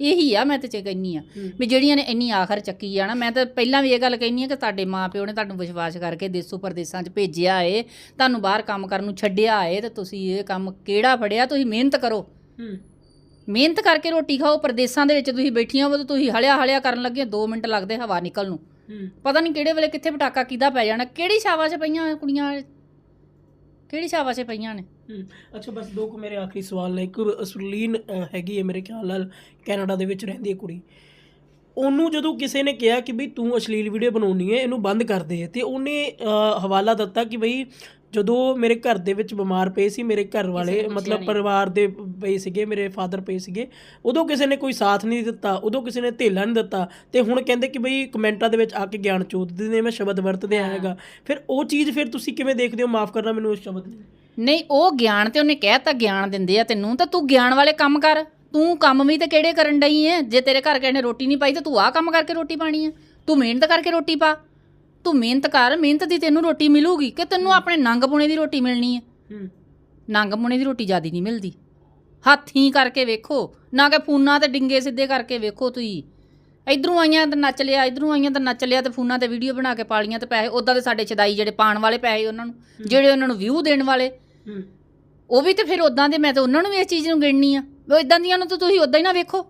ਇਹੀ ਆ ਮੈਂ ਤੇ ਚ ਕਹਿੰਨੀ ਆ। ਵੀ ਜਿਹੜੀਆਂ ਨੇ ਇੰਨੀ ਆਖਰ ਚੱਕੀ ਜਾਣਾ ਮੈਂ ਤਾਂ ਪਹਿਲਾਂ ਵੀ ਇਹ ਗੱਲ ਕਹਿੰਨੀ ਆ ਕਿ ਤੁਹਾਡੇ ਮਾਪਿਓ ਨੇ ਤੁਹਾਨੂੰ ਵਿਸ਼ਵਾਸ ਕਰਕੇ ਦੇਸੋ ਪਰਦੇਸਾਂ 'ਚ ਭੇਜਿਆ ਏ ਤੁਹਾਨੂੰ ਬਾਹਰ ਕੰਮ ਕਰਨ ਨੂੰ ਛੱਡਿਆ ਏ ਤੇ ਤੁਸੀਂ ਇਹ ਕੰਮ ਕਿਹੜਾ ਫੜਿਆ ਤੁਸੀਂ ਮਿਹਨਤ ਕਰੋ। ਹੂੰ। ਮਿਹਨਤ ਕਰਕੇ ਰੋਟੀ ਖਾਓ ਪਰਦੇਸਾਂ ਦੇ ਵਿੱਚ ਤੁਸੀਂ ਬੈਠੀਆਂ ਹੋ ਤੇ ਤੁਸੀਂ ਹਲਿਆ ਹਲਿਆ ਕਰਨ ਲੱਗੇ 2 ਮਿੰਟ ਲੱਗਦੇ ਹਵਾ ਨਿਕਲ ਨੂੰ। ਪਤਾ ਨਹੀਂ ਕਿਹੜੇ ਵੇਲੇ ਕਿੱਥੇ ਪਟਾਕਾ ਕਿੱਦਾਂ ਪੈ ਜਾਣਾ। ਕਿਹੜੀ ਛਾਵਾਂ 'ਚ ਪਈਆਂ ਕੁੜੀਆਂ? ਕਿਹੜੀ ਛਾਵਾਂ 'ਚ ਪਈਆਂ ਨੇ? ਹੂੰ। ਅੱਛਾ ਬਸ ਦੋ ਕੁ ਮੇਰੇ ਆਖਰੀ ਸਵਾਲ ਨੇ। ਇੱਕ ਸੁਰਲੀਨ ਅ, ਹੈਗੀ ਹੈ ਮੇਰੇ ਖਿਆਲ ਨਾਲ ਕੈਨੇਡਾ ਦੇ ਵਿੱਚ ਰਹਿੰਦੀ ਹੈ ਕੁੜੀ। ਉਹਨੂੰ ਜਦੋਂ ਕਿਸੇ ਨੇ ਕਿਹਾ ਕਿ ਬਈ ਤੂੰ ਅਸ਼ਲੀਲ ਵੀਡੀਓ ਬਣਾਉਣੀ ਹੈ ਇਹਨੂੰ ਬੰਦ ਕਰ ਦੇ। ਤੇ ਉਹਨੇ ਹਵਾਲਾ ਦਿੱਤਾ ਕਿ ਬਈ ਜਦੋਂ ਮੇਰੇ ਘਰ ਦੇ ਵਿੱਚ ਬਿਮਾਰ ਪਏ ਸੀ ਮੇਰੇ ਘਰ ਵਾਲੇ ਮਤਲਬ। ਪਰਿਵਾਰ ਦੇ ਪਏ ਸੀਗੇ ਮੇਰੇ ਫਾਦਰ ਪਏ ਸੀਗੇ ਉਦੋਂ ਕਿਸੇ ਨੇ ਕੋਈ ਸਾਥ ਨਹੀਂ ਦਿੱਤਾ ਉਦੋਂ ਕਿਸੇ ਨੇ ਧੇਲਾ ਨਹੀਂ ਦਿੱਤਾ ਤੇ ਹੁਣ ਕਹਿੰਦੇ ਕਿ ਬਈ ਕਮੈਂਟਾਂ ਦੇ ਵਿੱਚ ਆ ਕੇ ਗਿਆਨ ਚੋਦਦੇ ਨੇ ਮੈਂ ਸ਼ਬਦ ਵਰਤਦੇ ਆਏਗਾ ਫਿਰ ਉਹ ਚੀਜ਼ ਫਿਰ ਤੁਸੀਂ ਕਿਵੇਂ ਦੇਖਦੇ ਹੋ? ਮਾਫ ਕਰਨਾ ਮੈਨੂੰ ਉਸ ਸ਼ਬਦ ਲਈ ਨਹੀਂ ਉਹ ਗਿਆਨ ਤੇ ਉਹਨੇ ਕਹਿਤਾ ਗਿਆਨ ਦਿੰਦੇ ਆ ਤੈਨੂੰ ਤਾਂ ਤੂੰ ਗਿਆਨ ਵਾਲੇ ਕੰਮ ਕਰ। ਤੂੰ ਕੰਮ ਵੀ ਤੇ ਕਿਹੜੇ ਕਰਨ ਡਈ ਐ? ਜੇ ਤੇਰੇ ਘਰ ਕਿਸੇ ਨੇ ਰੋਟੀ ਨਹੀਂ ਪਾਈ ਤਾਂ ਤੂੰ ਆਹ ਕੰਮ ਕਰਕੇ ਰੋਟੀ ਪਾਣੀ ਐ। ਤੂੰ ਮਿਹਨਤ ਕਰਕੇ ਰੋਟੀ ਪਾ। ਤੂੰ ਮਿਹਨਤ ਕਰ ਮਿਹਨਤ ਦੀ ਤੈਨੂੰ ਰੋਟੀ ਮਿਲੂਗੀ ਕਿ ਤੈਨੂੰ ਆਪਣੇ ਨੰਗ ਪੁਣੇ ਦੀ ਰੋਟੀ ਮਿਲਣੀ ਹੂੰ? ਨੰਗ ਪੁਣੇ ਦੀ ਰੋਟੀ ਜਿਆਦੀ ਨਹੀਂ ਮਿਲਦੀ। ਹੱਥੀਂ ਕਰਕੇ ਵੇਖੋ ਨਾ ਕਿ ਫੋਨਾਂ ਤੇ ਡਿੰਗੇ ਸਿੱਧੇ ਕਰਕੇ ਵੇਖੋ ਤੁਸੀਂ। ਇਧਰੋਂ ਆਈਆਂ ਤੇ ਨੱਚ ਲਿਆ ਇਧਰੋਂ ਆਈਆਂ ਤੇ ਨੱਚ ਲਿਆ ਤੇ ਫੋਨਾਂ ਤੇ ਵੀਡੀਓ ਬਣਾ ਕੇ ਪਾ ਲਈਆਂ ਤੇ ਪੈਸੇ ਉਦਾਂ ਦੇ ਸਾਡੇ ਚਦਾਈ ਜਿਹੜੇ ਪਾਣ ਵਾਲੇ ਪੈਸੇ ਉਹਨਾਂ ਨੂੰ ਜਿਹੜੇ ਉਹਨਾਂ ਨੂੰ ਵਿਊ ਦੇਣ ਵਾਲੇ। ਉਹ ਵੀ ਤੇ ਫਿਰ ਉਦਾਂ ਦੇ ਮੈਂ ਤਾਂ ਉਹਨਾਂ ਨੂੰ ਵੀ ਇਸ ਚੀਜ਼ ਨੂੰ ਗਿਣਨੀ ਆ। ਉਹ ਇਦਾਂ ਦੀਆਂ ਨੂੰ ਤਾਂ ਤੁਸੀਂ ਉਦਾਂ ਹੀ ਨਾ ਵੇਖੋ।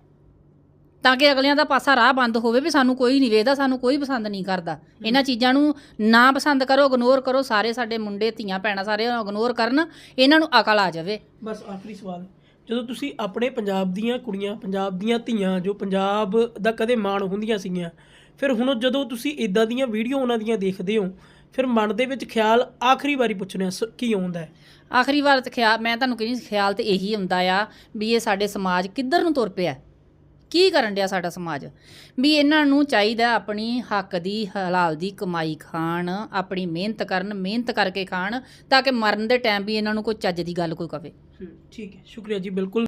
ਤਾਂ ਕਿ ਅਗਲਿਆਂ ਦਾ ਪਾਸਾ ਰਾਹ ਬੰਦ ਹੋਵੇ ਵੀ ਸਾਨੂੰ ਕੋਈ ਨਹੀਂ ਵੇਖਦਾ ਸਾਨੂੰ ਕੋਈ ਪਸੰਦ ਨਹੀਂ ਕਰਦਾ। ਇਹਨਾਂ ਚੀਜ਼ਾਂ ਨੂੰ ਨਾ ਪਸੰਦ ਕਰੋ ਇਗਨੋਰ ਕਰੋ ਸਾਰੇ ਸਾਡੇ ਮੁੰਡੇ ਧੀਆਂ ਭੈਣਾਂ ਸਾਰੇ ਇਗਨੋਰ ਕਰਨ ਇਹਨਾਂ ਨੂੰ ਅਕਲ ਆ ਜਾਵੇ। ਬਸ ਆਖਰੀ ਸਵਾਲ ਜਦੋਂ ਤੁਸੀਂ ਆਪਣੇ ਪੰਜਾਬ ਦੀਆਂ ਕੁੜੀਆਂ ਪੰਜਾਬ ਦੀਆਂ ਧੀਆਂ ਜੋ ਪੰਜਾਬ ਦਾ ਕਦੇ ਮਾਣ ਹੁੰਦੀਆਂ ਸੀਗੀਆਂ ਫਿਰ ਹੁਣ ਜਦੋਂ ਤੁਸੀਂ ਇਦਾਂ ਦੀਆਂ ਵੀਡੀਓ ਉਹਨਾਂ ਦੀਆਂ ਦੇਖਦੇ ਹੋ ਫਿਰ ਮਨ ਦੇ ਵਿੱਚ ਖਿਆਲ ਆਖਰੀ ਵਾਰੀ ਪੁੱਛਣਾ ਕੀ ਆਉਂਦਾ ਹੈ? ਆਖਰੀ ਵਾਰ ਤੇ ਖਿਆਲ ਮੈਂ ਤੁਹਾਨੂੰ ਕਹਿੰਦੀ ਖਿਆਲ ਤੇ ਇਹੀ ਹੁੰਦਾ ਆ ਵੀ ਇਹ ਸਾਡੇ ਸਮਾਜ ਕਿੱਧਰ ਨੂੰ ਤੁਰ ਪਿਆ ਕੀ ਕਰਨ ਡਿਆ ਸਾਡਾ ਸਮਾਜ? ਵੀ ਇਹਨਾਂ ਨੂੰ ਚਾਹੀਦਾ ਆਪਣੀ ਹੱਕ ਦੀ, ਹਲਾਲ ਦੀ ਕਮਾਈ ਖਾਣ, ਆਪਣੀ ਮਿਹਨਤ ਕਰਨ, ਮਿਹਨਤ ਕਰਕੇ ਖਾਣ, ਤਾਂ ਕਿ ਮਰਨ ਦੇ ਟਾਈਮ ਵੀ ਇਹਨਾਂ ਨੂੰ ਕੋਈ ਚੱਜ ਦੀ ਗੱਲ ਕੋਈ ਕਵੇ। ਠੀਕ ਹੈ, ਸ਼ੁਕਰੀਆ ਜੀ, ਬਿਲਕੁਲ।